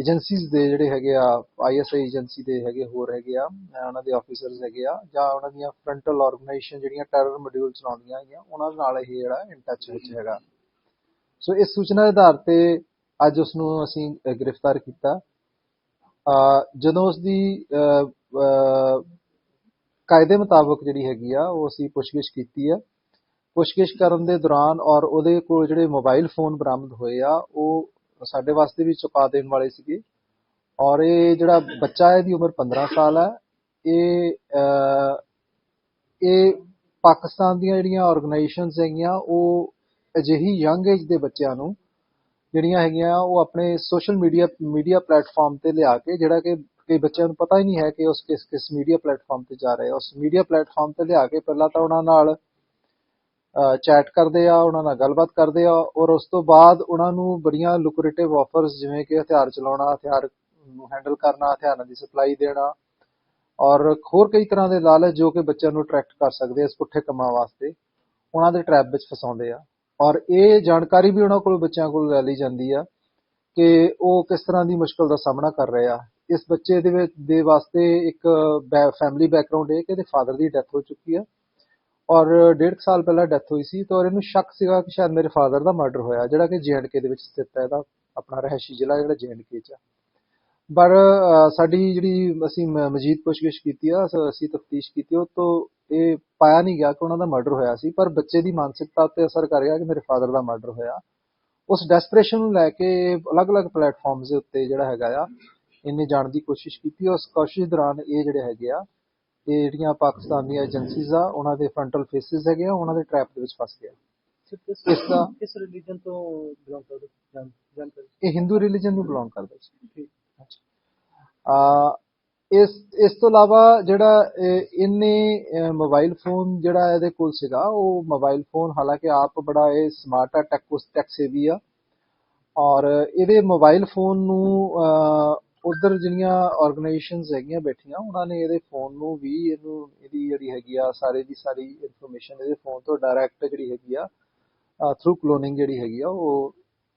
ਏਜੰਸੀਜ਼ ਦੇ ਜਿਹੜੇ ਹੈਗੇ ਆ ਆਈਐਸਆਈ ਏਜੰਸੀ ਦੇ ਹੈਗੇ ਹੋਰ ਹੈਗੇ ਆ ਉਹਨਾਂ ਦੇ ਆਫੀਸਰਸ ਹੈਗੇ ਆ ਜਾਂ ਉਹਨਾਂ ਦੀਆਂ ਫਰੰਟਲ ਆਰਗੇਨਾਈਜੇਸ਼ਨ ਜਿਹੜੀਆਂ ਟੈਰਰ ਮੋਡਿਊਲ ਚਲਾਉਂਦੀਆਂ ਹੈਗੀਆਂ ਉਹਨਾਂ ਨਾਲ ਇਹ ਜਿਹੜਾ ਇਨ ਟੱਚ ਵਿੱਚ ਹੈਗਾ। ਸੋ ਇਸ ਸੂਚਨਾ ਦੇ ਆਧਾਰ ਤੇ ਅੱਜ ਉਸ ਨੂੰ ਅਸੀਂ ਗ੍ਰਿਫਤਾਰ ਕੀਤਾ। ਅਹ, ਜਦੋਂ ਉਸ ਦੀ ਅਹ, ਅਹ, ਕਾਇਦੇ ਮੁਤਾਬਕ ਜਿਹੜੀ ਹੈਗੀ ਆ, ਉਹ ਅਸੀਂ ਪੁੱਛਗਿੱਛ ਕੀਤੀ ਆ। ਪੁੱਛਗਿੱਛ ਕਰਨ ਦੇ ਦੌਰਾਨ ਔਰ ਉਹਦੇ ਕੋਲ ਜਿਹੜੇ ਮੋਬਾਈਲ ਫੋਨ ਬਰਾਮਦ ਹੋਏ ਆ, ਉਹ ਸਾਡੇ ਵਾਸਤੇ ਵੀ ਚੁਕਾ ਦੇਣ ਵਾਲੇ ਸੀਗੇ। ਔਰ ਇਹ ਜਿਹੜਾ ਬੱਚਾ ਹੈ, ਇਹਦੀ ਉਮਰ 15 ਸਾਲ ਹੈ ਇਹ ਇਹ ਪਾਕਿਸਤਾਨ ਦੀਆਂ ਜਿਹੜੀਆਂ ਆਰਗੇਨਾਈਜੇਸ਼ਨਸ ਹੈਗੀਆਂ, ਉਹ ਅਜਿਹੀ ਯੰਗ ਏਜ ਦੇ ਬੱਚਿਆਂ ਨੂੰ ਜਿਹੜੀਆਂ ਹੈਗੀਆਂ, ਉਹ ਆਪਣੇ ਸੋਸ਼ਲ ਮੀਡੀਆ ਮੀਡੀਆ ਪਲੇਟਫਾਰਮ ਤੇ ਲਿਆ ਕੇ, ਜਿਹੜਾ ਕਿ ਕਈ ਬੱਚਿਆਂ ਨੂੰ ਪਤਾ ਹੀ ਨਹੀਂ ਹੈ ਕਿ ਉਸ ਕਿਸ ਕਿਸ ਮੀਡੀਆ ਪਲੇਟਫਾਰਮ ਤੇ ਜਾ ਰਹੇ ਉਸ ਮੀਡੀਆ ਪਲੇਟਫਾਰਮ ਤੇ ਲਿਆ ਕੇ ਪਹਿਲਾਂ ਤਾਂ ਉਹਨਾਂ ਨਾਲ ਚੈਟ ਕਰਦੇ ਆ, ਉਹਨਾਂ ਨਾਲ ਗੱਲਬਾਤ ਕਰਦੇ ਆ ਔਰ ਉਸ ਤੋਂ ਬਾਅਦ ਉਹਨਾਂ ਨੂੰ ਬੜੀਆਂ ਲੁਕਰੇਟਿਵ ਆਫਰਸ ਜਿਵੇਂ ਕਿ ਹਥਿਆਰ ਚਲਾਉਣਾ, ਹਥਿਆਰ ਨੂੰ ਹੈਂਡਲ ਕਰਨਾ, ਹਥਿਆਰਾਂ ਦੀ ਸਪਲਾਈ ਦੇਣਾ ਔਰ ਹੋਰ ਕਈ ਤਰ੍ਹਾਂ ਦੇ ਲਾਲਚ ਜੋ ਕਿ ਬੱਚਿਆਂ ਨੂੰ ਅਟਰੈਕਟ ਕਰ ਸਕਦੇ ਆ ਇਸ ਪੁੱਠੇ ਕੰਮਾਂ ਵਾਸਤੇ, ਉਹਨਾਂ ਦੇ ਟਰੈਪ ਵਿੱਚ ਫਸਾਉਂਦੇ ਆ। ਔਰ ਇਹ ਜਾਣਕਾਰੀ ਵੀ ਉਹਨਾਂ ਕੋਲ ਬੱਚਿਆਂ ਕੋਲ ਲੈ ਲਈ ਜਾਂਦੀ ਆ ਕਿ ਉਹ ਕਿਸ ਤਰ੍ਹਾਂ ਦੀ ਮੁਸ਼ਕਲ ਦਾ ਸਾਹਮਣਾ ਕਰ ਰਹੇ ਆ। ਇਸ ਬੱਚੇ ਦੇ ਵਿੱਚ, ਦੇ ਵਾਸਤੇ ਇੱਕ ਫੈਮਿਲੀ ਬੈਕਗ੍ਰਾਉਂਡ ਹੈ ਕਿ ਇਹਦੇ ਫਾਦਰ ਦੀ ਡੈਥ ਹੋ ਚੁੱਕੀ ਆ। ਔਰ ਡੇਢ ਕੁ ਸਾਲ ਪਹਿਲਾਂ ਡੈਥ ਹੋਈ ਸੀ ਤਾਂ ਔਰ ਇਹਨੂੰ ਸ਼ੱਕ ਸੀਗਾ ਕਿ ਸ਼ਾਇਦ ਮੇਰੇ ਫਾਦਰ ਦਾ ਮਰਡਰ ਹੋਇਆ, ਜਿਹੜਾ ਕਿ ਜੀਐਂਡਕੇ ਦੇ ਵਿੱਚ ਸਥਿਤ ਹੈ, ਇਹਦਾ ਆਪਣਾ ਰਹਿਸ਼ੀ ਜ਼ਿਲ੍ਹਾ ਜਿਹੜਾ ਜੀਐਂਡਕੇ ਚ ਆ। ਪਰ ਸਾਡੀ ਜਿਹੜੀ ਅਸੀਂ ਮਜੀਦ ਪੁੱਛਗਿੱਛ ਕੀਤੀ ਆ, ਅਸੀਂ ਤਫਤੀਸ਼ ਕੀਤੀ, ਉਹ ਤੋਂ ਇਹ ਪਾਇਆ ਨਹੀਂ ਗਿਆ ਕਿ ਉਹਨਾਂ ਦਾ ਮਰਡਰ ਹੋਇਆ ਸੀ, ਪਰ ਬੱਚੇ ਦੀ ਮਾਨਸਿਕਤਾ ਉੱਤੇ ਅਸਰ ਕਰ ਗਿਆ ਕਿ ਮੇਰੇ ਫਾਦਰ ਦਾ ਮਰਡਰ ਹੋਇਆ। ਉਸ ਡੈਸਪਰੇਸ਼ਨ ਨੂੰ ਲੈ ਕੇ ਅਲੱਗ-ਅਲੱਗ ਪਲੇਟਫਾਰਮਸ ਦੇ ਉੱਤੇ ਜਿਹੜਾ ਹੈਗਾ ਆ ਇਹਨੇ ਜਾਣ ਦੀ ਕੋਸ਼ਿਸ਼ ਕੀਤੀ। ਉਸ ਕੋਸ਼ਿਸ਼ ਦੌਰਾਨ ਇਹ ਜਿਹੜੇ ਹੈਗੇ ਆ ਇਹ ਜਿਹੜੀਆਂ ਪਾਕਿਸਤਾਨ ਏਜੰਸੀਜ਼ ਆ ਉਹਨਾਂ ਦੇ ਫਰੰਟਲ ਫੇਸਿਸ ਹੈਗੇ ਆ ਉਹਨਾਂ ਦੇ ਟਰੈਪ ਦੇ ਵਿੱਚ ਫਸ ਗਿਆ। ਇਸ ਦਾ ਕਿਸ ਰਿਲੀਜਨ ਤੋਂ ਬਿਲੋਂਗ ਕਰਦੇ? ਜਾਣ- ਜਾਣਕਾਰੀ ਇਹ ਹਿੰਦੂ ਰਿਲੀਜਨ ਨੂੰ ਬਿਲੋਂਗ ਕਰਦਾ ਸੀ। ਆ ਇਸ ਇਸ ਤੋਂ ਇਲਾਵਾ ਜਿਹੜਾ ਇਹ- ਇਹਨੇ ਮੋਬਾਈਲ ਫੋਨ ਜਿਹੜਾ ਇਹਦੇ ਕੋਲ ਸੀਗਾ ਉਹ ਮੋਬਾਈਲ ਫੋਨ ਹਾਲਾਂਕਿ ਆਪ ਬੜਾ ਇਹ ਸਮਾਰਟ ਆ ਟੈਕ ਟੈਕ ਸੇਵੀ ਆ। ਔਰ ਇਹਦੇ ਮੋਬਾਈਲ ਫੋਨ ਨੂੰ ਉਧਰ ਜਿਹੜੀਆਂ ਆਰਗੇਨਾਈਜੇਸ਼ਨਸ ਹੈਗੀਆਂ ਬੈਠੀਆਂ, ਉਹਨਾਂ ਨੇ ਇਹਦੇ ਫੋਨ ਨੂੰ ਵੀ ਇਹਨੂੰ, ਇਹਦੀ ਜਿਹੜੀ ਹੈਗੀ ਆ, ਸਾਰੇ ਦੀ ਸਾਰੀ ਇਨਫੋਰਮੇਸ਼ਨ ਇਹਦੇ ਫੋਨ ਤੋਂ ਡਾਇਰੈਕਟ ਜਿਹੜੀ ਹੈਗੀ ਆ ਥਰੂ ਕਲੋਨਿੰਗ ਜਿਹੜੀ ਹੈਗੀ ਆ, ਉਹ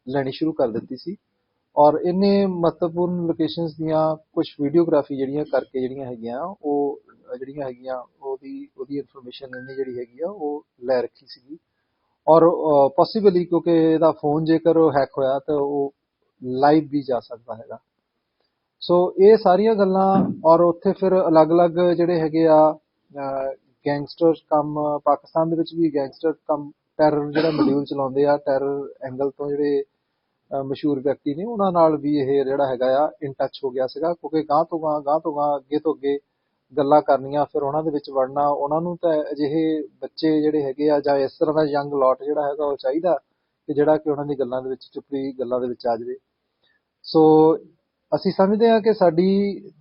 ਲੈਣੀ ਸ਼ੁਰੂ ਕਰ ਦਿੱਤੀ ਸੀ। ਔਰ ਇਹਨੇ ਮਹੱਤਵਪੂਰਨ ਲੋਕੇਸ਼ਨਸ ਦੀਆਂ ਕੁਝ ਵੀਡੀਓਗ੍ਰਾਫੀ ਜਿਹੜੀਆਂ ਕਰਕੇ ਜਿਹੜੀਆਂ ਹੈਗੀਆਂ, ਉਹ ਜਿਹੜੀਆਂ ਹੈਗੀਆਂ, ਉਹਦੀ ਉਹਦੀ ਇਨਫੋਰਮੇਸ਼ਨ ਇਹਨੇ ਜਿਹੜੀ ਹੈਗੀ ਆ, ਉਹ ਲੈ ਰੱਖੀ ਸੀਗੀ। ਔਰ ਪੋਸੀਬਲੀ ਕਿਉਂਕਿ ਇਹਦਾ ਫੋਨ ਜੇਕਰ ਉਹ ਹੈਕ ਹੋਇਆ, ਤਾਂ ਉਹ ਲਾਈਵ ਵੀ ਜਾ ਸਕਦਾ ਹੈਗਾ। ਸੋ ਇਹ ਸਾਰੀਆਂ ਗੱਲਾਂ ਔਰ ਉੱਥੇ ਫਿਰ ਅਲੱਗ-ਅਲੱਗ ਜਿਹੜੇ ਹੈਗੇ ਆ ਗੈਂਗਸਟਰ ਕੰਮ, ਪਾਕਿਸਤਾਨ ਦੇ ਵਿੱਚ ਵੀ ਗੈਂਗਸਟਰ ਕੰਮ ਟੈਰਰ ਜਿਹੜਾ ਮੋਡਿਊਲ ਚਲਾਉਂਦੇ ਆ ਟੈਰਰ ਐਂਗਲ ਤੋਂ ਜਿਹੜੇ ਮਸ਼ਹੂਰ ਵਿਅਕਤੀ ਨੇ, ਉਹਨਾਂ ਨਾਲ ਵੀ ਇਹ ਜਿਹੜਾ ਹੈਗਾ ਆ ਇਨ ਟੱਚ ਹੋ ਗਿਆ ਸੀਗਾ, ਕਿਉਂਕਿ ਗਾਂ ਤੋਂ ਗਾਂ ਗਾਂ ਤੋਂ ਗਾਂ ਅੱਗੇ ਤੋਂ ਅੱਗੇ ਗੱਲਾਂ ਕਰਨੀਆਂ, ਫਿਰ ਉਹਨਾਂ ਦੇ ਵਿੱਚ ਵੜਨਾ, ਉਹਨਾਂ ਨੂੰ ਤਾਂ ਅਜਿਹੇ ਬੱਚੇ ਜਿਹੜੇ ਹੈਗੇ ਆ, ਜਾਂ ਇਸ ਤਰ੍ਹਾਂ ਦਾ ਯੰਗ ਲੋਟ ਜਿਹੜਾ ਹੈਗਾ, ਉਹ ਚਾਹੀਦਾ ਕਿ ਜਿਹੜਾ ਕਿ ਉਹਨਾਂ ਦੀ ਗੱਲਾਂ ਦੇ ਵਿੱਚ ਚੁੱਪੀ ਗੱਲਾਂ ਦੇ ਵਿੱਚ ਆ ਜਾਵੇ। ਸੋ ਅਸੀਂ ਸਮਝਦੇ ਹਾਂ ਕਿ ਸਾਡੀ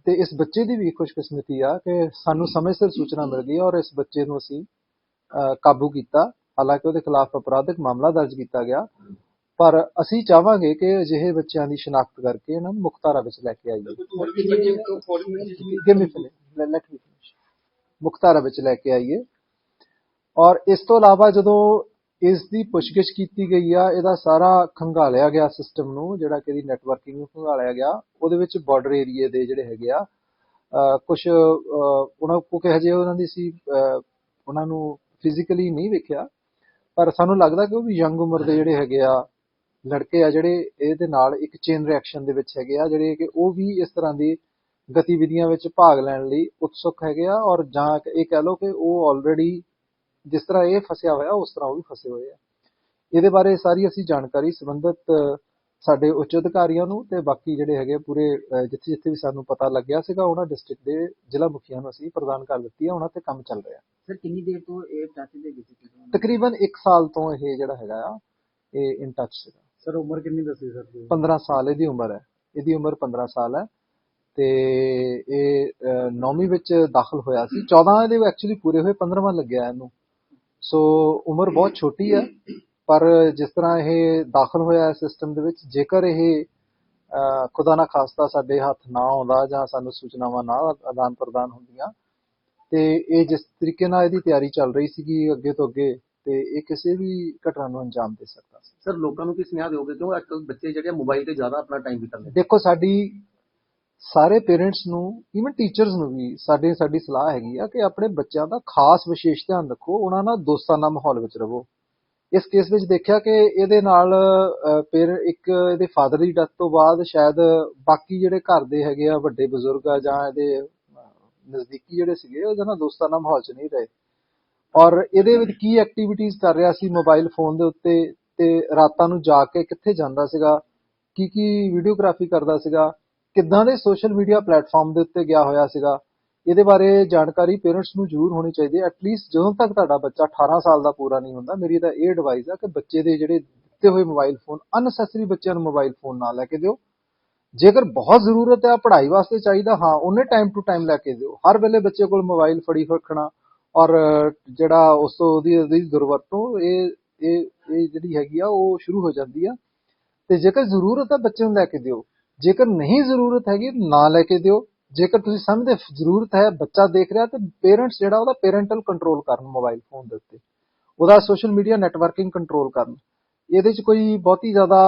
ਤੇ ਇਸ ਬੱਚੇ ਦੀ ਵੀ ਖੁਸ਼ਕਿਸਮਤੀ ਆ ਕਿ ਸਾਨੂੰ ਸਮੇਂ ਸਿਰ ਸੂਚਨਾ ਮਿਲ ਗਈ ਔਰ ਇਸ ਬੱਚੇ ਨੂੰ ਅਸੀਂ ਕਾਬੂ ਕੀਤਾ। ਹਾਲਾਂਕਿ ਉਹਦੇ ਖਿਲਾਫ ਅਪਰਾਧਿਕ ਮਾਮਲਾ ਦਰਜ ਕੀਤਾ ਗਿਆ। ਪਰ ਅਸੀਂ ਚਾਹਾਂਗੇ ਕਿ ਅਜਿਹੇ ਬੱਚਿਆਂ ਦੀ ਸ਼ਨਾਖਤ ਕਰਕੇ ਇਹਨਾਂ ਨੂੰ ਮੁਖਤਾਰਾ ਵਿੱਚ ਲੈ ਕੇ ਆਈਏ. ਮੁਖਤਾਰਾ ਵਿੱਚ ਲੈ ਕੇ ਆਈਏ। ਔਰ ਇਸ ਤੋਂ ਇਲਾਵਾ ਜਦੋਂ ਇਸ ਦੀ ਪੁੱਛਗਿੱਛ ਕੀਤੀ ਗਈ ਆ, ਇਹਦਾ ਸਾਰਾ ਖੰਗਾਲਿਆ ਗਿਆ ਸਿਸਟਮ ਨੂੰ, ਜਿਹੜਾ ਕਿ ਇਹਦੀ ਨੈਟਵਰਕਿੰਗ ਨੂੰ ਖੰਗਾਲਿਆ ਗਿਆ। ਉਹਦੇ ਵਿੱਚ ਬਾਰਡਰ ਏਰੀਏ ਦੇ ਜਿਹੜੇ ਹੈਗੇ ਆ ਕੁਝ ਉਹਨਾਂ ਕਿਉਂਕਿ ਹਜੇ ਉਹਨਾਂ ਦੀ ਸੀ ਉਹਨਾਂ ਨੂੰ ਫਿਜ਼ੀਕਲੀ ਨਹੀਂ ਵੇਖਿਆ, ਪਰ ਸਾਨੂੰ ਲੱਗਦਾ ਕਿ ਉਹ ਵੀ ਯੰਗ ਉਮਰ ਦੇ ਜਿਹੜੇ ਹੈਗੇ ਆ, ਲੜਕੇ ਆ ਜਿਹੜੇ, ਇਹਦੇ ਨਾਲ ਇੱਕ ਚੇਨ ਰਿਐਕਸ਼ਨ ਦੇ ਵਿੱਚ ਹੈਗੇ ਆ, ਜਿਹੜੇ ਕਿ ਉਹ ਵੀ ਇਸ ਤਰ੍ਹਾਂ ਦੀ ਗਤੀਵਿਧੀਆਂ ਵਿੱਚ ਭਾਗ ਲੈਣ ਲਈ ਉਤਸੁਕ ਹੈਗੇ ਆ, ਔਰ ਜਾਂ ਇਹ ਕਹਿ ਲਓ ਕਿ ਉਹ ਆਲਰੇਡੀ ਜਿਸ ਤਰ੍ਹਾਂ ਇਹ ਫਸਿਆ ਹੋਇਆ ਉਸ ਤਰ੍ਹਾਂ ਉਹ ਵੀ ਫਸੇ ਹੋਏ ਆ। ਇਹਦੇ ਬਾਰੇ ਸਾਰੀ ਅਸੀਂ ਜਾਣਕਾਰੀ ਸੰਬੰਧਿਤ ਸਾਡੇ ਉੱਚ ਅਧਿਕਾਰੀਆਂ ਨੂੰ ਤੇ ਬਾਕੀ ਜਿਹੜੇ ਹੈਗੇ ਪੂਰੇ ਜਿੱਥੇ ਜਿੱਥੇ ਵੀ ਸਾਨੂੰ ਪਤਾ ਲੱਗਿਆ ਸੀਗਾ ਉਹਨਾਂ ਡਿਸਟ੍ਰਿਕਟ ਦੇ ਜ਼ਿਲ੍ਹਾ ਮੁਖੀਆਂ ਨੂੰ ਅਸੀਂ ਪ੍ਰਦਾਨ ਕਰ ਦਿੱਤੀ ਆ ਉਹਨਾਂ ਤੇ ਕੰਮ ਚੱਲ ਰਿਹਾ। ਸਰ ਕਿੰਨੀ ਦੇਰ ਤੋਂ ਇਹ ਟੱਚ ਦੇ ਵਿੱਚ ਸੀ ਤਕਰੀਬਨ 1 ਸਾਲ ਤੋਂ ਇਹ ਜਿਹੜਾ ਹੈਗਾ ਆ ਇਹ ਇਨ ਟੱਚ ਸੀਗਾ। ਸਰ ਉਮਰ ਕਿੰਨੀ ਦੱਸੀ ਸਰ ਤੁਸੀਂ? 15 ਸਾਲ ਇਹਦੀ ਉਮਰ ਹੈ। ਇਹਦੀ ਉਮਰ 15 ਸਾਲ ਹੈ ਤੇ ਇਹ 9ਵੀਂ ਵਿੱਚ ਦਾਖਲ ਹੋਇਆ ਸੀ। 14 ਇਹਦੇ ਐਕਚੁਅਲੀ ਪੂਰੇ ਹੋਏ 15ਵਾਂ ਲੱਗਿਆ ਇਹਨੂੰ। ਸੋ ਉਮਰ ਬਹੁਤ ਛੋਟੀ ਹੈ ਪਰ ਜਿਸ ਤਰ੍ਹਾਂ ਇਹ ਦਾਖਲ ਹੋਇਆ ਸਿਸਟਮ ਦੇ ਵਿੱਚ ਜੇਕਰ ਇਹ ਖੁਦਾ ਨਾ ਖਾਸਤਾ ਸਾਡੇ ਹੱਥ ਨਾ ਆਉਂਦਾ ਜਾਂ ਸਾਨੂੰ ਸੂਚਨਾਵਾਂ ਨਾ ਆਦਾਨ ਪ੍ਰਦਾਨ ਹੁੰਦੀਆਂ ਤੇ ਇਹ ਜਿਸ ਤਰੀਕੇ ਨਾਲ ਇਹਦੀ ਤਿਆਰੀ ਚੱਲ ਰਹੀ ਸੀਗੀ ਅੱਗੇ ਤੋਂ ਅੱਗੇ ਤੇ ਇਹ ਕਿਸੇ ਵੀ ਘਟਨਾ ਨੂੰ ਅੰਜਾਮ ਦੇ ਸਕਦਾ ਸੀ। ਸਰ ਲੋਕਾਂ ਨੂੰ ਕੀ ਸੁਨੇਹਾ ਦਿਓਗੇ? ਕਿਉਂ ਅੱਜ ਕੱਲ੍ਹ ਬੱਚੇ ਜਿਹੜੇ ਮੋਬਾਈਲ ਤੇ ਜ਼ਿਆਦਾ ਆਪਣਾ ਟਾਈਮ ਬਿਤਾਉਂਦੇ ਦੇਖੋ ਸਾਡੀ ਸਾਰੇ ਪੇਰੈਂਟਸ ਨੂੰ ਇਵਨ ਟੀਚਰਸ ਨੂੰ ਵੀ ਸਾਡੇ, ਸਾਡੀ ਸਲਾਹ ਹੈਗੀ ਆ ਕਿ ਆਪਣੇ ਬੱਚਿਆਂ ਦਾ ਖਾਸ ਵਿਸ਼ੇਸ਼ ਧਿਆਨ ਰੱਖੋ, ਉਹਨਾਂ ਨਾਲ ਦੋਸਤਾਨਾ ਮਾਹੌਲ ਵਿੱਚ ਰਹੋ। ਇਸ ਕੇਸ ਵਿੱਚ ਦੇਖਿਆ ਕਿ ਇਹਦੇ ਨਾਲ ਫਿਰ ਇੱਕ ਇਹਦੇ ਫਾਦਰ ਦੀ ਡੈਥ ਤੋਂ ਬਾਅਦ ਸ਼ਾਇਦ ਬਾਕੀ ਜਿਹੜੇ ਘਰ ਦੇ ਹੈਗੇ ਆ, ਵੱਡੇ ਬਜ਼ੁਰਗ ਆ ਜਾਂ ਇਹਦੇ ਨਜ਼ਦੀਕੀ ਜਿਹੜੇ ਸੀਗੇ, ਉਹਦੇ ਨਾਲ ਦੋਸਤਾਨਾ ਮਾਹੌਲ 'ਚ ਨਹੀਂ ਰਹੇ। ਔਰ ਇਹਦੇ ਵਿੱਚ ਕੀ ਐਕਟੀਵਿਟੀਜ਼ ਕਰ ਰਿਹਾ ਸੀ ਮੋਬਾਈਲ ਫੋਨ ਦੇ ਉੱਤੇ, ਤੇ ਰਾਤਾਂ ਨੂੰ ਜਾ ਕੇ ਕਿੱਥੇ ਜਾਂਦਾ ਸੀਗਾ ਕੀ ਕੀ ਵੀਡੀਓਗ੍ਰਾਫੀ ਕਰਦਾ ਸੀਗਾ ਕਿੱਦਾਂ ਦੇ ਸੋਸ਼ਲ ਮੀਡੀਆ ਪਲੇਟਫਾਰਮ ਦੇ ਉੱਤੇ ਗਿਆ ਹੋਇਆ ਸੀਗਾ, ਇਹਦੇ ਬਾਰੇ ਜਾਣਕਾਰੀ ਪੇਰੈਂਟਸ ਨੂੰ ਜ਼ਰੂਰ ਹੋਣੀ ਚਾਹੀਦੀ ਹੈ। ਐਟਲੀਸਟ ਜਦੋਂ ਤੱਕ ਤੁਹਾਡਾ ਬੱਚਾ 18 ਸਾਲ ਦਾ ਪੂਰਾ ਨਹੀਂ ਹੁੰਦਾ, ਮੇਰੀ ਤਾਂ ਇਹ ਐਡਵਾਈਸ ਆ ਕਿ ਬੱਚੇ ਦੇ ਜਿਹੜੇ ਦਿੱਤੇ ਹੋਏ ਮੋਬਾਈਲ ਫੋਨ ਅਨਸੈਸਰੀ ਬੱਚਿਆਂ ਨੂੰ ਮੋਬਾਈਲ ਫੋਨ ਨਾ ਲੈ ਕੇ ਦਿਓ। ਜੇਕਰ ਬਹੁਤ ਜ਼ਰੂਰਤ ਹੈ, ਪੜ੍ਹਾਈ ਵਾਸਤੇ ਚਾਹੀਦਾ, ਹਾਂ, ਉਹਨੇ ਟਾਈਮ ਟੂ ਟਾਈਮ ਲੈ ਕੇ ਦਿਓ। ਹਰ ਵੇਲੇ ਬੱਚੇ ਕੋਲ ਮੋਬਾਈਲ ਫੜੀ ਰੱਖਣਾ ਔਰ ਜਿਹੜਾ ਉਸ ਤੋਂ ਉਹਦੀ ਉਹਦੀ ਦੁਰਵਰਤੋਂ, ਇਹ ਇਹ ਇਹ ਜਿਹੜੀ ਹੈਗੀ ਆ, ਉਹ ਸ਼ੁਰੂ ਹੋ ਜਾਂਦੀ ਆ। ਤੇ ਜੇਕਰ ਜ਼ਰੂਰਤ ਹੈ, ਬੱਚੇ ਨੂੰ ਲੈ ਕੇ ਦਿਓ। ਜੇਕਰ ਨਹੀਂ ਜ਼ਰੂਰਤ ਹੈਗੀ ਨਾ ਲੈ ਕੇ ਦਿਓ। ਜੇਕਰ ਤੁਸੀਂ ਸਮਝਦੇ ਜ਼ਰੂਰਤ ਹੈ ਬੱਚਾ ਦੇਖ ਰਿਹਾ ਤੇ ਪੇਰੈਂਟਸ ਜਿਹੜਾ ਉਹਦਾ ਪੈਰੈਂਟਲ ਕੰਟਰੋਲ ਕਰਨ ਮੋਬਾਈਲ ਫੋਨ ਦੇ ਉੱਤੇ। ਉਹਦਾ ਸੋਸ਼ਲ ਮੀਡੀਆ ਨੈਟਵਰਕਿੰਗ ਕੰਟਰੋਲ ਕਰਨ। ਇਹਦੇ 'ਚ ਕੋਈ ਬਹੁਤੀ ਜ਼ਿਆਦਾ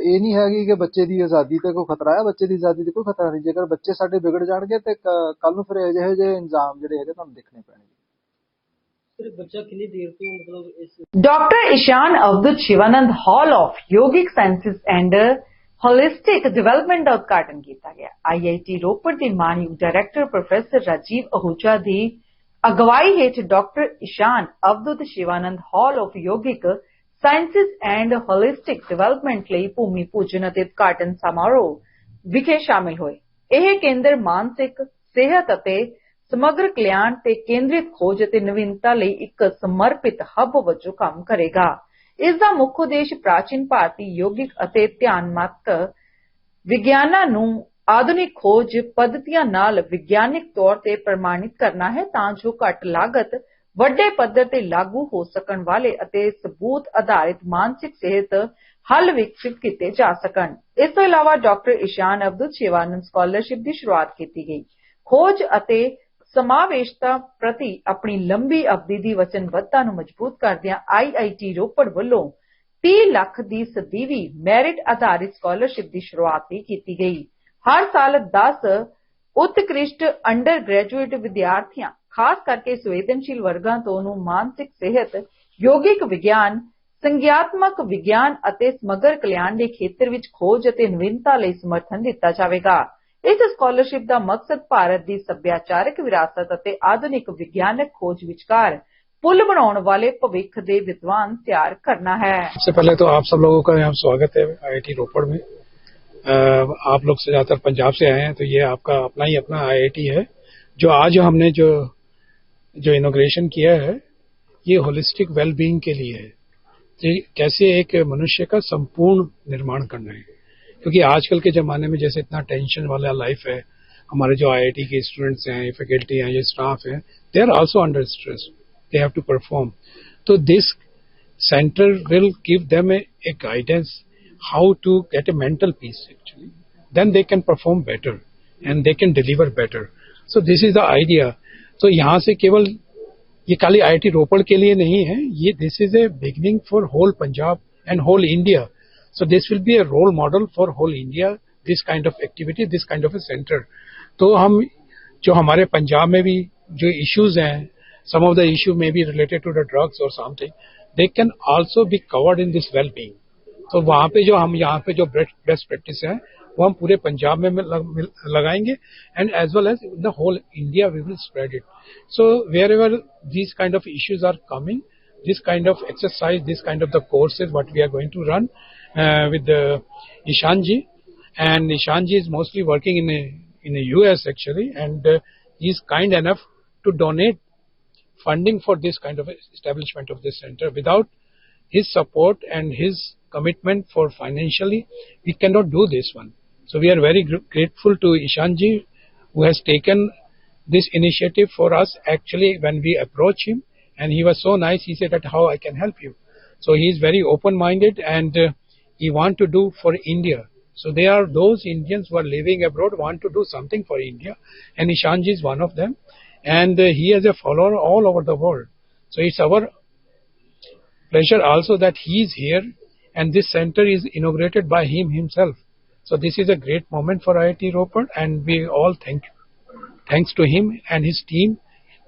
ਇਹ ਨਹੀਂ ਹੈਗੀ ਕਿ ਬੱਚੇ ਦੀ ਆਜ਼ਾਦੀ ਤੇ ਕੋਈ ਖਤਰਾ ਹੈ। ਬੱਚੇ ਦੀ ਆਜ਼ਾਦੀ ਤੇ ਕੋਈ ਖਤਰਾ ਨਹੀਂ। ਜੇਕਰ ਬੱਚੇ ਸਾਡੇ ਵਿਗੜ ਜਾਣਗੇ ਤੇ ਕੱਲ ਨੂੰ ਫਿਰ ਅਜਿਹੇ ਜਿਹੇ ਇੰਜ਼ਾਮ ਜਿਹੜੇ ਹੈਗੇ ਤੁਹਾਨੂੰ ਦੇਖਣੇ ਪੈਣਗੇ। Dr. Ishan Avdut Shivanand Hall of Yogic Sciences and holistic development ਦਾ ਉਦਘਾਟਨ ਕੀਤਾ ਗਿਆ। IIT ਰੋਪੜ ਦੇ ਮਾਨਯੋਗ ਡਾਇਰੈਕਟਰ ਪ੍ਰੋਫੈਸਰ ਰਾਜੀਵ ਅਹੂਜਾ ਦੀ ਅਗਵਾਈ ਹੇਠ doctor Ishan Avdhut Shivanand hall of yogic sciences and holistic development ਲਈ ਭੂਮੀ ਪੂਜਨ ਅਤੇ ਉਦਘਾਟਨ ਸਮਾਰੋਹ ਵਿਖੇ ਸ਼ਾਮਿਲ ਹੋਏ। ਇਹ ਕੇਂਦਰ ਮਾਨਸਿਕ, ਸਿਹਤ ਅਤੇ ਸਮਗਰ ਕਲਿਆਣ ਤੇ ਕੇਂਦਰਿਤ ਖੋਜ ਅਤੇ ਨਵੀਨਤਾ ਲਈ ਇੱਕ ਸਮਰਪਿਤ ਹੱਬ ਵਜੋਂ ਕੰਮ ਕਰੇਗਾ। ਇਸ ਦਾ ਮੁੱਖ ਉਦੇਸ਼ ਪ੍ਰਾਚੀਨ ਭਾਰਤੀ ਯੋਗਿਕ ਅਤੇ ਧਿਆਨਮਤ ਵਿਗਿਆਨਾਂ ਨੂੰ ਆਧੁਨਿਕ ਖੋਜ ਪੱਧਤੀਆਂ ਨਾਲ ਵਿਗਿਆਨਿਕ ਤੌਰ ਤੇ ਪ੍ਰਮਾਣਿਤ ਕਰਨਾ ਹੈ ਤਾਂ ਜੋ ਘੱਟ ਲਾਗਤ, ਵੱਡੇ ਪੱਧਰ ਤੇ ਲਾਗੂ ਹੋ ਸਕਣ ਵਾਲੇ ਅਤੇ ਸਬੂਤ ਆਧਾਰਿਤ ਮਾਨਸਿਕ ਸਿਹਤ ਹੱਲ ਵਿਕਸਿਤ ਕੀਤੇ ਜਾ ਸਕਣ। ਇਸ ਤੋਂ ਇਲਾਵਾ ਡਾਕਟਰ ਇਸ਼ਾਨ ਅਬਦੁਲ ਸ਼ਿਵਾਨੰਦ ਸਕਾਲਰਸ਼ਿਪ ਦੀ ਸ਼ੁਰੂਆਤ ਕੀਤੀ ਗਈ। ਖੋਜ ਅਤੇ ਸਮਾਵੇਸ਼ਤਾ ਪ੍ਰਤੀ ਆਪਣੀ ਲੰਬੀ ਅਵਧੀ ਦੀ ਵਚਨਬੱਧਤਾ ਨੂੰ ਮਜ਼ਬੂਤ ਕਰਦਿਆਂ ਆਈਆਈਟੀ ਰੋਪੜ ਵੱਲੋਂ 30 ਲੱਖ ਦੀ ਸਦੀਵੀ ਮੈਰਿਟ ਆਧਾਰਿਤ ਸਕਾਲਰਸ਼ਿਪ ਦੀ ਸ਼ੁਰੂਆਤ ਵੀ ਕੀਤੀ ਗਈ। ਹਰ ਸਾਲ 10 ਉਤਕ੍ਰਿਸ਼ਟ ਅੰਡਰ ਗ੍ਰੈਜੂਏਟ ਵਿਦਿਆਰਥੀਆਂ, ਖਾਸ ਕਰਕੇ ਸੰਵੇਦਨਸ਼ੀਲ ਵਰਗਾਂ ਤੋਂ ਨੂੰ ਮਾਨਸਿਕ ਸਿਹਤ, ਯੋਗਿਕ ਵਿਗਿਆਨ, ਸੰਗਿਆਤਮਕ ਵਿਗਿਆਨ ਅਤੇ ਸਮਗਰ ਕਲਿਆਣ ਦੇ ਖੇਤਰ ਵਿੱਚ ਖੋਜ ਅਤੇ ਨਵੀਨਤਾ ਲਈ ਸਮਰਥਨ ਦਿੱਤਾ ਜਾਵੇਗਾ। ਇਸ ਸਕਾਲਰਸ਼ਿਪ ਦਾ ਮਕਸਦ ਭਾਰਤ ਦੀ ਸੱਭਿਆਚਾਰਕ ਵਿਰਾਸਤ ਅਤੇ ਆਧੁਨਿਕ ਵਿਗਿਆਨਕ ਖੋਜ ਵਿਚਕਾਰ ਪੁਲ ਬਣਾਉਣ ਵਾਲੇ ਭਵਿੱਖ ਦੇ ਵਿਦਵਾਨ ਤਿਆਰ ਕਰਨਾ ਹੈ सबसे पहले तो आप सब लोगों का यहाँ स्वागत है आईआईटी रोपड़ में अ, आप लोग से ज्यादातर पंजाब से आए हैं तो ये आपका अपना ही अपना आईआईटी है जो आज हमने जो जो इनोग्रेशन किया है ये होलिस्टिक वेलबींग के लिए है कि कैसे एक मनुष्य का संपूर्ण निर्माण करना है क्योंकि आजकल के ज़माने में जैसे इतना टेंशन वाला लाइफ है हमारे जो आईआईटी के स्टूडेंट्स हैं फैकल्टी हैं ये स्टाफ हैं they are also under stress they have to perform तो this will give them a, a guidance how to get a mental peace actually. Then they can perform better and they can deliver better. So this is the idea. तो यहाँ से केवल ये खाली IIT रोपड़ के लिए नहीं है ये this is a beginning for whole Punjab and whole India so this will be a role model for whole India this kind of activity this kind of a center तो हम जो हमारे पंजाब में भी जो issues हैं some of the issue may be related to the drugs or something they can also be covered in this well-being तो वहाँ पे जो हम यहाँ पे जो बेस्ट प्रैक्टिस है वो हम पूरे पंजाब में मिल- मिल- लगाएंगे and as well as the whole India we will spread it so wherever these kind of issues are coming this kind of exercise, this kind of the courses what we are going to run uh, with the Ishanji, and Ishanji is mostly working in a in a US actually, and uh, he is kind enough to donate funding for this kind of establishment of this center without his support and his commitment for financially, we cannot do this one. So we are very gr- grateful to Ishanji who has taken this initiative for us actually when we approach him and he was so nice he said that how I can help you. So he is very open minded and uh, he want to do for India. So there are those Indians who are living abroad want to do something for India and Ishanji is one of them and uh, he has a follower all over the world. So it's our pleasure also that he is here and this center is inaugurated by him himself. So this is a great moment for IIT Ropar and we all thank thanks to him and his team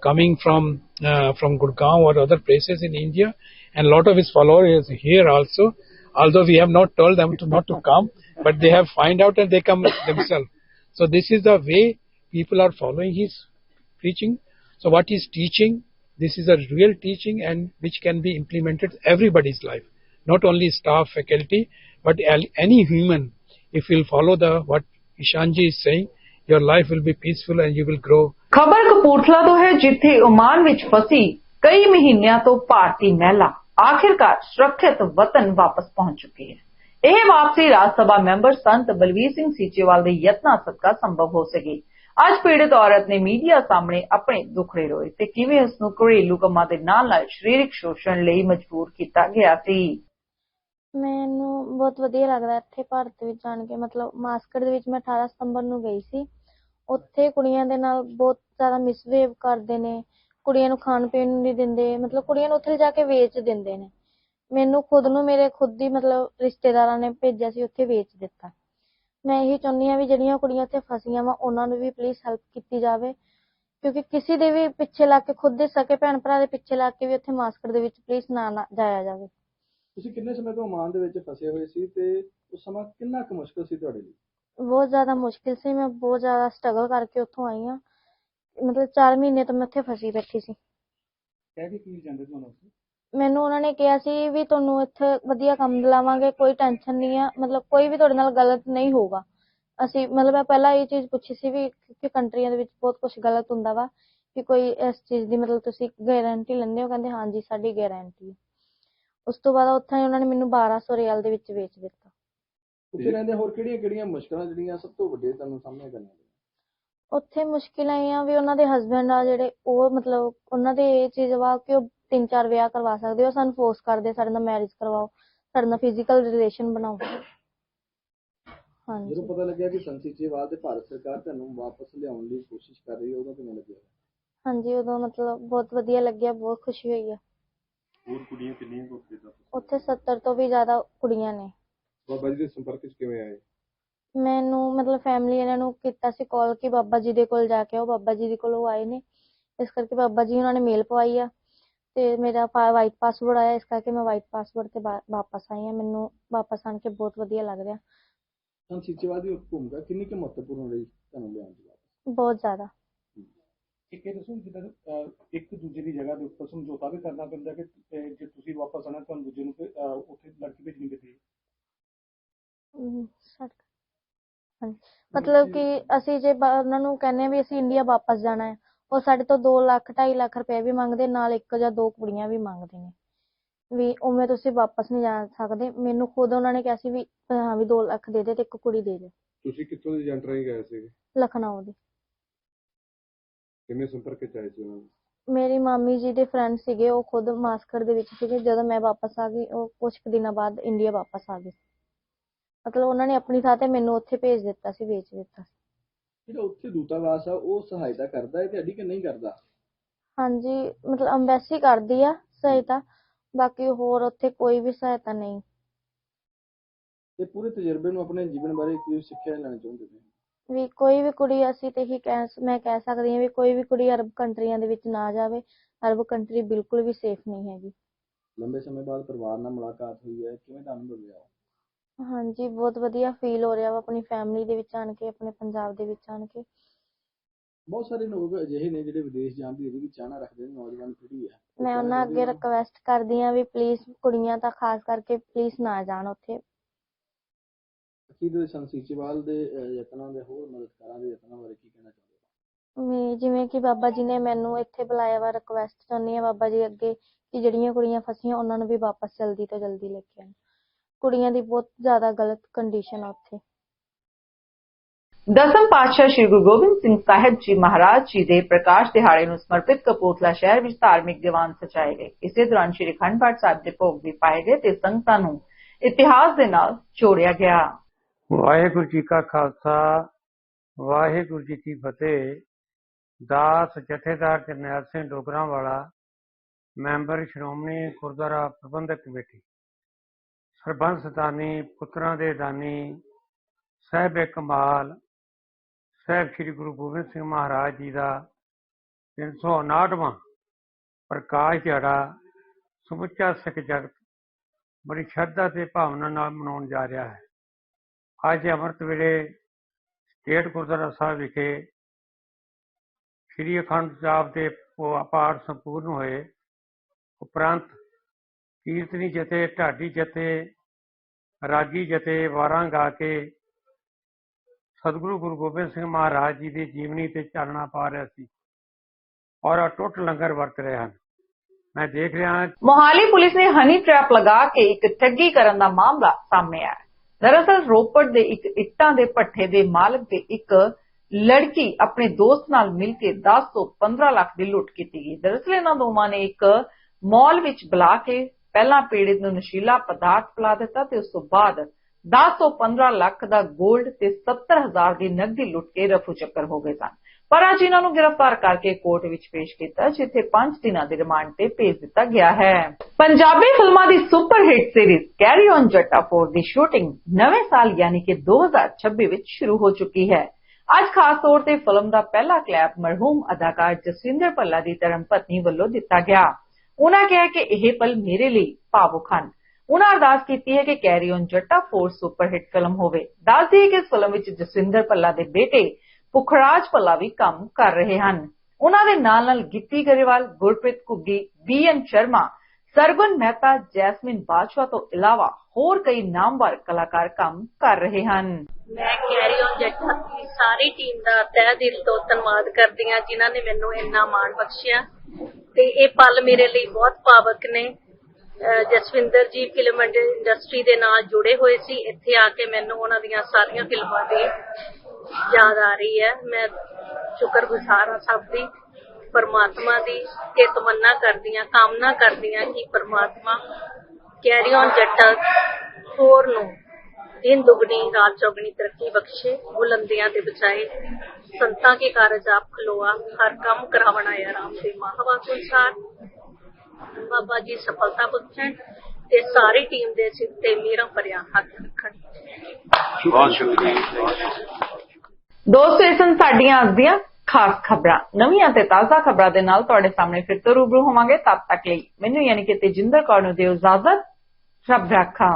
coming from uh, from Gurgaon or other places in India and a lot of his followers here also although we have not told them to not to come but they have find out and they come themselves so this is the way people are following his preaching so what he's teaching this is a real teaching and which can be implemented everybody's life not only staff faculty but al- any human if you'll follow the what ishanji is saying your life will be peaceful and you will grow ਖਬਰ ਕਪੂਰਥਲਾ ਤੋਂ ਹੈ ਜਿੱਥੇ Oman ਵਿੱਚ ਫਸੀ ਕਈ ਮਹੀਨਿਆਂ ਤੋਂ ਭਾਰਤੀ ਮਹਿਲਾ ਆਖਿਰਕਾਰ ਸੁਰੱਖਿਅਤ ਵਤਨ ਵਾਪਸ ਪਹੁੰਚ ਚੁੱਕੀ ਹੈ ਇਹ ਵਾਪਸੀ ਰਾਜ ਸਭਾ ਮੈਂਬਰ ਸੰਤ ਬਲਵੀਰ ਸਿੰਘ ਸੀਚੇਵਾਲ ਦੇ ਯਤਨਾਂ ਸਦਕਾ ਸੰਭਵ ਹੋ ਸਕੀ। ਅੱਜ ਪੀੜਤ ਔਰਤ ਨੇ ਮੀਡੀਆ ਸਾਹਮਣੇ ਆਪਣੇ ਦੁੱਖੜੇ ਰੋਏ ਤੇ ਕਿਵੇਂ ਉਸ ਨੂੰ ਘਰੇਲੂ ਕੰਮਾਂ ਦੇ ਨਾਲ ਨਾਲ ਸਰੀਰਕ ਸ਼ੋਸ਼ਣ ਲਈ ਮਜਬੂਰ ਕੀਤਾ ਗਿਆ ਸੀ? ਮੈਨੂੰ ਬਹੁਤ ਵਧੀਆ ਲੱਗਦਾ ਇੱਥੇ ਭਾਰਤ ਵਿੱਚ ਜਾਣ ਕੇ। ਮਤਲਬ ਮਾਸਕਟ ਦੇ ਵਿੱਚ ਮੈਂ 18 ਸਤੰਬਰ ਨੂੰ ਗਈ ਸੀ। ਉੱਥੇ ਕੁੜੀਆਂ ਦੇ ਨਾਲ ਬਹੁਤ ਜ਼ਿਆਦਾ ਮਿਸਬਿਹੇਵ ਕਰਦੇ ਨੇ। ਕੁੜੀਆਂ ਨੂੰ ਖਾਣ ਪੀਣ ਨੂੰ ਨਹੀਂ ਦਿੰਦੇ ਮਤਲਬ ਕੁੜੀਆਂ ਨੂੰ ਉੱਥੇ ਜਾ ਕੇ ਵੇਚ ਦਿੰਦੇ ਨੇ। ਮੈਨੂੰ ਖੁਦ ਨੂੰ ਮੇਰੇ ਖੁਦ ਦੀ ਮਤਲਬ ਰਿਸ਼ਤੇਦਾਰਾਂ ਨੇ ਭੇਜਿਆ ਸੀ ਉੱਥੇ ਵੇਚ ਦਿੱਤਾ। ਮੈਂ ਇਹੀ ਚਾਹੁੰਦੀ ਹਾਂ ਵੀ ਜਿਹੜੀਆਂ ਕੁੜੀਆਂ ਉੱਥੇ ਫਸੀਆਂ ਵਾ ਉਹਨਾਂ ਨੂੰ ਵੀ ਪਲੀਜ਼ ਹੈਲਪ ਕੀਤੀ ਜਾਵੇ। ਕਿਉਂਕਿ ਕਿਸੇ ਦੇ ਵੀ ਪਿੱਛੇ ਲੱਗ ਕੇ ਖੁਦ ਦੇ ਸਕੇ ਭੈਣ ਭਰਾ ਦੇ ਪਿੱਛੇ ਲੱਗ ਕੇ ਵੀ ਉੱਥੇ ਮਾਸਕਟ ਦੇ ਵਿੱਚ ਪਲੀਜ਼ ਨਾ ਨਾ ਜਾਇਆ ਜਾਵੇ। ਤੁਸੀਂ ਕਿੰਨੇ ਸਮੇਂ ਤੋਂ ਓਮਾਨ ਦੇ ਵਿੱਚ ਫਸੇ ਹੋਏ ਸੀ ਤੇ ਉਸ ਸਮਾਂ ਕਿੰਨਾ ਕੁ ਮੁਸ਼ਕਲ ਸੀ ਤੁਹਾਡੇ ਲਈ? ਬਹੁਤ ਜ਼ਿਆਦਾ ਮੁਸ਼ਕਿਲ ਸੀ ਮੈਂ ਬਹੁਤ ਜ਼ਿਆਦਾ ਸਟਰਗਲ ਕਰਕੇ ਉੱਥੋਂ ਆਈ ਹਾਂ। ਮਤਲਬ 4 ਮਹੀਨੇ ਤੋਂ ਮੈਂ ਉੱਥੇ ਫਸੀ ਬੈਠੀ ਸੀ। ਕਹਿ ਕੇ ਕੀ ਜਾਂਦੇ ਤੁਹਾਨੂੰ ਮੈਨੂੰ ਉਹਨਾਂ ਨੇ ਕਿਹਾ ਸੀ ਵੀ ਤੁਹਾਨੂੰ ਇੱਥੇ ਵਧੀਆ ਕੰਮ ਦਿਲਾਵਾਂਗੇ ਕੋਈ ਟੈਨਸ਼ਨ ਨਹੀਂ ਆ ਮਤਲਬ ਕੋਈ ਵੀ ਤੁਹਾਡੇ ਨਾਲ ਗਲਤ ਨਹੀਂ ਹੋਊਗਾ। ਅਸੀਂ ਮਤਲਬ ਮੈਂ ਪਹਿਲਾਂ ਇਹ ਚੀਜ਼ ਪੁੱਛੀ ਸੀ ਵੀ ਕਿ ਕੰਟਰੀਆਂ ਦੇ ਵਿੱਚ ਬਹੁਤ ਕੁਝ ਗਲਤ ਹੁੰਦਾ ਵਾ ਕਿ ਕੋਈ ਇਸ ਚੀਜ਼ ਦੀ ਮਤਲਬ ਤੁਸੀਂ ਗਾਰੰਟੀ ਲੈਂਦੇ ਹੋ ਕਹਿੰਦੇ ਹਾਂਜੀ ਸਾਡੀ ਗਾਰੰਟੀ ਹੈ ਉਸ ਤੋਂ ਬਾਅਦ ਉੱਥੇ ਉਹਨਾਂ ਨੇ ਮੈਨੂੰ 1200 ਰਿਆਲ ਦੇ ਵਿੱਚ ਵੇਚ ਦਿੱਤਾ। ਉੱਥੇ ਰਹਿੰਦੇ ਹੋਰ ਕਿਹੜੀਆਂ ਕਿਹੜੀਆਂ ਮੁਸ਼ਕਲਾਂ ਜਿਹੜੀਆਂ ਸਭ ਤੋਂ ਵੱਡੀਆਂ ਤੁਹਾਨੂੰ ਸਾਹਮਣੇ ਕਰਨੀਆਂ ਉੱਥੇ ਮੁਸ਼ਕਿਲਾਂ ਇਹ ਆ ਵੀ ਉਹਨਾਂ ਦੇ ਹਸਬੰਡ ਆ ਜਿਹੜੇ ਉਹ ਮਤਲਬ ਉਹਨਾਂ ਦੇ ਇਹ ਚੀਜ਼ ਵਾ ਕਿ ਉਹ ਤਿੰਨ ਚਾਰ ਵਿਆਹ ਕਰਵਾ ਸਕਦੇ ਉਹ ਸਾਨੂੰ ਫੋਰਸ ਕਰਦੇ ਸਾਡੇ ਨਾਲ ਮੈਰਿਜ ਕਰਵਾਓ ਸਾਡੇ ਨਾਲ ਫਿਜ਼ੀਕਲ ਰਿਲੇਸ਼ਨ ਬਣਾਓ। ਹਾਂਜੀ। ਜਦੋਂ ਪਤਾ ਲੱਗਿਆ ਕਿ ਸੰਸੀਚੇਵਾਲ ਤੇ ਭਾਰਤ ਸਰਕਾਰ ਤੁਹਾਨੂੰ ਵਾਪਸ ਲਿਆਉਣ ਦੀ ਕੋਸ਼ਿਸ਼ ਕਰ ਰਹੀ ਹੈ ਉਦੋਂ ਕਿਵੇਂ ਲੱਗਿਆ? ਹਾਂਜੀ ਉਦੋਂ ਮਤਲਬ ਬਹੁਤ ਵਧੀਆ ਲੱਗਿਆ ਬਹੁਤ ਖੁਸ਼ੀ ਹੋਈ ਆ। ਹੋਰ ਕੁੜੀਆਂ ਕਿੰਨੀਆਂ ਕੁ ਉੱਥੇ ਦਾ? ਉੱਥੇ 70 ਤੋਂ ਵੀ ਜ਼ਿਆਦਾ ਕੁੜੀਆਂ ਨੇ। ਬਾਬਾ ਜੀ ਦੇ ਸੰਪਰਕ ਵਿੱਚ ਕਿਵੇਂ ਆਏ? ਮੈਨੂੰ ਮਤਲਬ ਫੈਮਿਲੀ ਇਹਨਾਂ ਨੂੰ ਕੀਤਾ ਸੀ ਕਾਲ ਕਿ ਬਾਬਾ ਜੀ ਦੇ ਕੋਲ ਜਾ ਕੇ ਆਓ ਬਾਬਾ ਜੀ ਦੇ ਕੋਲ ਉਹ ਆਏ ਨੇ। ਇਸ ਕਰਕੇ ਬਾਬਾ ਜੀ ਉਹਨਾਂ ਨੇ ਮੇਲ ਪਵਾਈ ਆ ਤੇ ਮੇਰਾ ਵਾਈਟ ਪਾਸਵਰਡ ਆਇਆ ਇਸ ਕਰਕੇ ਮੈਂ ਵਾਈਟ ਪਾਸਵਰਡ ਤੇ ਵਾਪਸ ਆਈ ਆ ਮੈਨੂੰ ਵਾਪਸ ਆਣ ਕੇ ਬਹੁਤ ਵਧੀਆ ਲੱਗ ਰਿਹਾ। ਸੰਸੀਚੇਵਾਲ ਦੀ ਭੂਮਿਕਾ ਕਿੰਨੀ ਕੁ ਮਹੱਤਵਪੂਰਨ ਰਹੀ ਤੁਹਾਨੂੰ ਲਿਆਉਣ ਦੀ ਬਹੁਤ ਜ਼ਿਆਦਾ। ਇੱਕ ਇਹ ਦੱਸੋ ਜਿੱਦਾਂ ਅਹ, ਇੱਕ ਦੂਜੇ ਦੀ ਜਗ੍ਹਾ ਦੇ ਉੱਪਰ ਸਮਝੌਤਾ ਵੀ ਕਰਨਾ ਪੈਂਦਾ ਕਿ ਅਹ, ਜੇ ਤੁਸੀਂ ਵਾਪਸ ਆਣਾ ਤੁਹਾਨੂੰ ਦੂਜੇ ਨੂੰ ਭੇ- ਅਹ, ਉੱਥੇ ਲੜਕੀ ਭੇਜਣੀ ਪੈਂਦੀ ਹੈ। ਹਮ, ਸੱਟ- ਹਾਂਜੀ ਮਤਲਬ ਕਿ ਅਸੀਂ ਜੇ ਬ- ਉਹਨਾਂ ਨੂੰ ਕਹਿੰਦੇ ਆ ਵੀ ਅਸੀਂ ਇੰਡੀਆ ਵਾਪਸ ਜਾਣਾ ਹੈ ਉਹ ਸਾਡੇ ਤੋਂ 2 ਲੱਖ 2.5 ਲੱਖ ਰੁਪਏ ਵੀ ਮੰਗਦੇ ਨਾਲ ਇੱਕ ਜਾਂ ਦੋ ਕੁੜੀਆਂ ਵੀ ਮੰਗਦੇ ਨੇ। ਵੀ ਉਵੇਂ ਤੁਸੀਂ ਵਾਪਸ ਨਹੀਂ ਜਾ ਸਕਦੇ। ਮੈਨੂੰ ਖੁਦ ਉਹਨਾਂ ਨੇ ਕਿਹਾ ਸੀ ਵੀ ਹਾਂ ਵੀ 2 ਲੱਖ ਦੇ ਦੇ ਤੇ ਇੱਕ ਕੁੜੀ ਦੇ ਦੇ। ਤੁਸੀਂ ਕਿੱਥੋਂ ਦੇ ਏਜੰਟ ਰਾਹੀਂ ਗਏ ਸੀਗੇ? ਲਖਨਊ ਦੀ। ਕਿਵੇਂ ਸੰਪਰਕ ਆਏ ਸੀ ਉਹਨਾਂ ਨਾਲ ਮੇਰੀ ਮਾਮੀ ਜੀ ਦੇ ਫਰੈਂਡ ਸੀਗੇ ਉਹ ਖੁਦ ਮਾਸਕਟ ਦੇ ਵਿੱਚ ਸੀਗੇ। ਜਦੋਂ ਮੈਂ ਵਾਪਸ ਆ ਗਈ ਉਹ ਕੁਝ ਕੁ ਦਿਨਾਂ ਬਾਅਦ ਇੰਡੀਆ ਵਾਪਸ ਆ ਗਏ। ਮਤਲਬ ਉਹਨਾਂ ਨੇ ਆਪਣੀ ਥਾਂ ਤੇ ਮੈਨੂੰ ਉੱਥੇ ਭੇਜ ਦਿੱਤਾ ਸੀ ਵੇਚ ਦਿੱਤਾ ਸੀ। ਜਿਹੜਾ ਉੱਥੇ ਦੂਤਾਵਾਸ ਆ ਉਹ ਸਹਾਇਤਾ ਕਰਦਾ ਹੈ ਤੁਹਾਡੀ ਕਿ ਨਹੀਂ ਕਰਦਾ? ਹਾਂਜੀ ਮਤਲਬ ਅੰਬੈਸੀ ਕਰਦੀ ਆ ਸਹਾਇਤਾ ਬਾਕੀ ਹੋਰ ਉੱਥੇ ਕੋਈ ਵੀ ਸਹਾਇਤਾ ਨਹੀਂ। ਤੇ ਪੂਰੇ ਤਜਰਬੇ ਨੂੰ ਆਪਣੇ ਜੀਵਨ ਬਾਰੇ ਕੀ ਸਿੱਖਿਆ ਲੈਣਾ ਚਾਹੁੰਦੇ ਨੇ? ਵੀ ਕੋਈ ਵੀ ਕੁੜੀ ਅਸੀਂ ਤੇ ਹੀ ਕਹਿ ਮੈਂ ਕਹਿ ਸਕਦੀ ਹਾਂ ਵੀ ਕੋਈ ਵੀ ਕੁੜੀ ਅਰਬ ਕੰਟਰੀਆਂ ਦੇ ਵਿੱਚ ਨਾ ਜਾਵੇ ਅਰਬ ਕੰਟਰੀ ਬਿਲਕੁਲ ਵੀ ਸੇਫ ਨਹੀਂ ਹੈਗੀ। ਲੰਬੇ ਸਮੇਂ ਬਾਅਦ ਪਰਿਵਾਰ ਨਾਲ ਮੁਲਾਕਾਤ ਹੋਈ ਹੈ ਕਿਵੇਂ ਦਾ ਅਨੁਭਵ ਰਿਹਾ ਹਾਂਜੀ ਬਹੁਤ ਵਧੀਆ ਫੀਲ ਹੋ ਰਿਹਾ ਵਾ ਆਪਣੀ ਫੈਮਿਲੀ ਦੇ ਵਿੱਚ ਆਣ ਕੇ ਆਪਣੇ ਪੰਜਾਬ ਦੇ ਵਿੱਚ ਆਣ ਕੇ। ਬਹੁਤ ਸਾਰੇ ਲੋਕ ਅਜਿਹੇ ਨੇ ਜਿਹੜੇ ਵਿਦੇਸ਼ ਜਾਣ ਦੀ ਵੀ ਚਾਹਨਾ ਰੱਖਦੇ ਨੇ ਨੌਜਵਾਨ ਪੀੜ੍ਹੀ ਹੈ ਮੈਂ ਉਹਨਾਂ ਅੱਗੇ ਰਿਕਵੈਸਟ ਕਰਦੀ ਹਾਂ ਵੀ ਪਲੀਜ਼ ਕੁੜੀਆਂ ਤਾਂ ਖਾਸ ਕਰਕੇ ਪਲੀਜ਼ ਨਾ ਜਾਣ ਉੱਥੇ। ਅਕੀਦ ਸੰਸੀਚੇਵਾਲ ਦੇ ਯਤਨਾਂ ਦੇ ਹੋਰ ਮਦਦਕਾਰਾਂ ਦੇ ਯਤਨਾਂ ਬਾਰੇ ਕੀ ਕਹਿਣਾ ਚਾਹੁੰਦੇ ਹੋ? ਵੀ ਜਿਵੇਂ ਕਿ ਬਾਬਾ ਜੀ ਨੇ ਮੈਨੂੰ ਇੱਥੇ ਬੁਲਾਇਆ ਵਾ ਰਿਕਵੈਸਟ ਚਾਹੁੰਦੀ ਹਾਂ ਬਾਬਾ ਜੀ ਅੱਗੇ ਕਿ ਜਿਹੜੀਆਂ ਕੁੜੀਆਂ ਫਸੀਆਂ ਉਹਨਾਂ ਨੂੰ ਵੀ ਵਾਪਸ ਜਲਦੀ ਤੋਂ ਜਲਦੀ ਲੈ ਕੇ ਆਉਣ। ਕੁੜੀਆਂ ਦੀ ਬਹੁਤ ਜ਼ਿਆਦਾ ਗਲਤ ਕੰਡੀਸ਼ਨ ਆ ਉੱਥੇ। ਦਸਮ ਪਾਤਸ਼ਾਹ ਸ੍ਰੀ ਗੁਰੂ ਗੋਬਿੰਦ ਸਿੰਘ ਸਾਹਿਬ ਜੀ ਮਹਾਰਾਜ ਜੀ ਦੇ ਪ੍ਰਕਾਸ਼ ਦਿਹਾੜੇ ਨੂੰ ਸਮਰਪਿਤ ਕਪੂਰਥਲਾ ਸ਼ਹਿਰ ਵਿੱਚ ਧਾਰਮਿਕ ਦੀਵਾਨ ਸਜਾਏ ਗਏ। ਇਸੇ ਦੌਰਾਨ ਸ੍ਰੀ ਅਖੰਡ ਪਾਠ ਸਾਹਿਬ ਦੇ ਭੋਗ ਵੀ ਪਾਏ ਗਏ ਤੇ ਸੰਗਤਾਂ ਨੂੰ ਇਤਿਹਾਸ ਦੇ ਨਾਲ ਜੋੜਿਆ ਗਿਆ। ਵਾਹਿਗੁਰੂ ਜੀ ਕਾ ਖਾਲਸਾ ਵਾਹਿਗੁਰੂ ਜੀ ਕੀ ਫਤਿਹ। ਦਾਸ ਜਥੇਦਾਰ ਜਰਨੈਲ ਸਿੰਘ ਡੋਗਰਾਂ ਵਾਲਾ ਮੈਂਬਰ ਸ਼੍ਰੋਮਣੀ ਗੁਰਦੁਆਰਾ ਪ੍ਰਬੰਧਕ ਕਮੇਟੀ। ਸਰਬੰਸ ਦਾਨੀ ਪੁੱਤਰਾਂ ਦੇ ਦਾਨੀ, ਸਾਹਿਬ ਕਮਾਲ, ਸਾਹਿਬ ਸ੍ਰੀ ਗੁਰੂ ਗੋਬਿੰਦ ਸਿੰਘ ਮਹਾਰਾਜ ਜੀ ਦਾ 359ਵਾਂ ਪ੍ਰਕਾਸ਼ ਦਿਹਾੜਾ, ਸਮੁੱਚਾ ਸਿੱਖ ਜਗਤ ਬੜੀ ਸ਼ਰਧਾ ਤੇ ਭਾਵਨਾ ਨਾਲ ਮਨਾਉਣ ਜਾ ਰਿਹਾ ਹੈ। ਅੱਜ ਅੰਮ੍ਰਿਤ ਵੇਲੇ ਸਟੇਟ ਗੁਰਦੁਆਰਾ ਸਾਹਿਬ ਵਿਖੇ ਸ੍ਰੀ ਅਖੰਡ ਸਾਹਿਬ ਦੇ ਪਾਠ ਸੰਪੂਰਨ ਹੋਏ, ਉਪਰੰਤ ਕੀਰਤਨੀ ਜਥੇ, ਢਾਡੀ ਜਥੇ, ਰਾਗੀ ਜਥੇ, ਵਾਰਾਂ ਗਾ ਕੇ ਸਤਿਗੁਰੂ ਗੁਰੂ ਗੋਬਿੰਦ ਸਿੰਘ ਮਹਾਰਾਜ ਜੀ ਦੀ ਜੀਵਨੀ ਤੇ ਚਾਨਣਾ ਪਾ ਰਿਹਾ ਸੀ। ਔਰ ਅਟੁੱਟ ਲੰਗਰ ਵਰਤ ਰਹੇ ਹਨ। ਮੈਂ ਦੇਖ ਰਿਹਾ ਹਾਂ। ਮੋਹਾਲੀ ਪੁਲਿਸ ਨੇ ਹਨੀ ਟ੍ਰੈਪ ਲਗਾ ਕੇ ਇੱਕ ਠੱਗੀ ਕਰਨ ਦਾ ਮਾਮਲਾ ਸਾਹਮਣੇ ਆਇਆ ਹੈ। ਦਰਅਸਲ ਰੋਪੜ ਦੇ ਇੱਕ ਇੱਟਾਂ ਦੇ ਭੱਠੇ ਦੇ ਮਾਲਕ ਦੇ ਇੱਕ ਲੜਕੀ ਆਪਣੇ ਦੋਸਤ ਨਾਲ ਮਿਲ ਕੇ 10 ਤੋਂ 15 ਲੱਖ ਦੀ ਲੁੱਟ ਕੀਤੀ ਗਈ। ਦਰਅਸਲ ਇਹਨਾਂ ਦੋਵਾਂ ਨੇ ਇੱਕ ਮਾਲ ਵਿੱਚ ਬੁਲਾ ਕੇ ਪਹਿਲਾਂ ਪੀੜਿਤ ਨੂੰ ਨਸ਼ੀਲਾ ਪਦਾਰਥ ਪਿਲਾ ਦਿੱਤਾ ਤੇ ਉਸ ਤੋਂ ਬਾਅਦ 10 ਤੋਂ 15 ਲੱਖ ਦਾ 골ਡ ਤੇ 70000 ਦੀ ਨਕਦੀ ਲੁੱਟ ਕੇ ਰਫੂ ਚੱਕਰ ਹੋ ਗਏ ਸਨ। ਪਰ ਅੱਜ ਇਹਨਾਂ ਨੂੰ ਗ੍ਰਿਫਤਾਰ ਕਰਕੇ ਕੋਰਟ ਵਿੱਚ ਪੇਸ਼ ਕੀਤਾ, ਜਿੱਥੇ 5 ਦਿਨਾਂ ਦੇ ਰਿਮਾਂਡ ਤੇ ਭੇਜ ਦਿੱਤਾ ਗਿਆ ਹੈ। ਪੰਜਾਬੀ ਫਿਲਮਾਂ ਦੀ super hit series Carry On Jatta 4 ਦੀ ਸ਼ੂਟਿੰਗ ਨਵੇਂ ਸਾਲ ਯਾਨੀ ਕਿ 2026 ਵਿੱਚ ਸ਼ੁਰੂ ਹੋ ਚੁੱਕੀ ਹੈ। ਅੱਜ ਖਾਸ ਤੌਰ ਤੇ ਫਿਲਮ ਦਾ ਪਹਿਲਾ ਕਲੈਪ ਮਰਹੂਮ ਅਦਾਕਾਰ ਜਸਵਿੰਦਰ ਭੱਲਾ ਦੀ ਧਰਮ ਪਤਨੀ ਵੱਲੋਂ ਦਿੱਤਾ ਗਿਆ। ਉਹਨਾਂ ਕਿਹਾ ਕਿ ਇਹ ਪਲ ਮੇਰੇ ਲਈ ਭਾਵੁਕ ਹਨ। ਉਹਨਾਂ ਅਰਦਾਸ ਕੀਤੀ ਹੈ ਕਿ Carry On Jatta 4 super hit film ਹੋਵੇ। ਦੱਸਦੀ ਹੈ ਕਿ ਇਸ ਫਿਲਮ ਵਿੱਚ ਜਸਵਿੰਦਰ ਭੱਲਾ ਦੇ ਬੇਟੇ ਪੁਖਰਾਜ ਭੱਲਾ ਵੀ ਕੰਮ ਕਰ ਰਹੇ ਹਨ। ਉਹਨਾਂ ਦੇ ਨਾਲ ਨਾਲ ਗਿੱਪੀ ਗਰੇਵਾਲ, ਗੁਰਪ੍ਰੀਤ ਘੁੱਗੀ ਬੀਐਨ ਸ਼ਰਮਾ, ਸਰਗੁਣ ਮਹਿਤਾ, ਜੈਸਮਿਨ ਬਾਦਸ਼ਾਹ ਤੋਂ ਇਲਾਵਾ ਹੋਰ ਕਈ ਨਾਮਵਰ ਕਲਾਕਾਰ ਕੰਮ ਕਰ ਰਹੇ ਹਨ। ਮੈਂ ਕੈਰੀ ਔਨ ਜੱਟਾ ਦੀ ਸਾਰੀ ਟੀਮ ਦਾ ਤਹਿ ਦਿਲ ਤੋਂ ਧੰਨਵਾਦ ਕਰਦੀ ਹਾਂ ਜਿਨ੍ਹਾਂ ਨੇ ਮੈਨੂੰ ਇੰਨਾ ਮਾਣ ਬਖਸ਼ਿਆ। ਤੇ ਇਹ ਪਲ ਮੇਰੇ ਲਈ ਬਹੁਤ ਭਾਵਕ ਨੇ। ਜਸਵਿੰਦਰ ਜੀ ਫਿਲਮ ਇੰਡਸਟਰੀ ਦੇ ਨਾਲ ਜੁੜੇ ਹੋਏ ਸੀ। ਇੱਥੇ ਆ ਕੇ ਮੈਨੂੰ ਉਹਨਾਂ ਦੀਆਂ ਸਾਰੀਆਂ ਫਿਲਮਾਂ ਦੀ ਯਾਦ ਆ ਰਹੀ ਹੈ। ਮੈਂ ਸ਼ੁਕਰਗੁਜ਼ਾਰ ਹਾਂ ਸਭ ਦੀ। ਪਰਮਾਤਮਾ ਦੀ ਤੇ ਤਮੰਨਾ ਕਰਦੀ ਹਾਂ, ਕਾਮਨਾ ਕਰਦੀ ਹਾਂ ਕਿ ਪਰਮਾਤਮਾ ਕੈਰੀ ਔਨ ਜੱਟਾ ਹੋਰ ਨੂੰ दिन दुगनी रात चौगनी तरक्की बख्शे बुलंदियां ते बचाए संतां के कारज आप खलोआ हर कम करावना या राम दे महावाक अनुसार बाबा जी सफलता बख्शण ਤੇ ਸਾਰੀ ਟੀਮ ਦੇ ਸਿਰ ਤੇ ਮੇਰਾ ਭਰਿਆ ਹੱਥ ਰੱਖਣ ਬਹੁਤ ਸ਼ੁਕਰੀਆ ਦੋਸਤੋ ਇਹ ਸਨ ਸਾਡੀਆਂ ਅੱਜ ਦੀਆਂ ਖਾਸ ਖਬਰਾਂ ਨਵੀਆਂ ਤੇ ਤਾਜ਼ਾ ਖਬਰਾਂ ਦੇ ਨਾਲ ਤੁਹਾਡੇ ਸਾਹਮਣੇ ਫਿਰ ਤੋਂ ਰੂਬਰੂ ਹੋਵਾਂਗੇ ਤਦ ਤੱਕ ਲਈ ਮੈਨੂੰ ਯਾਨੀ ਕਿ ਤੇਜਿੰਦਰ ਕੌਰ ਨੂੰ ਦਿਓ ਇਜਾਜ਼ਤ ਰੱਬ ਰਾਖਾ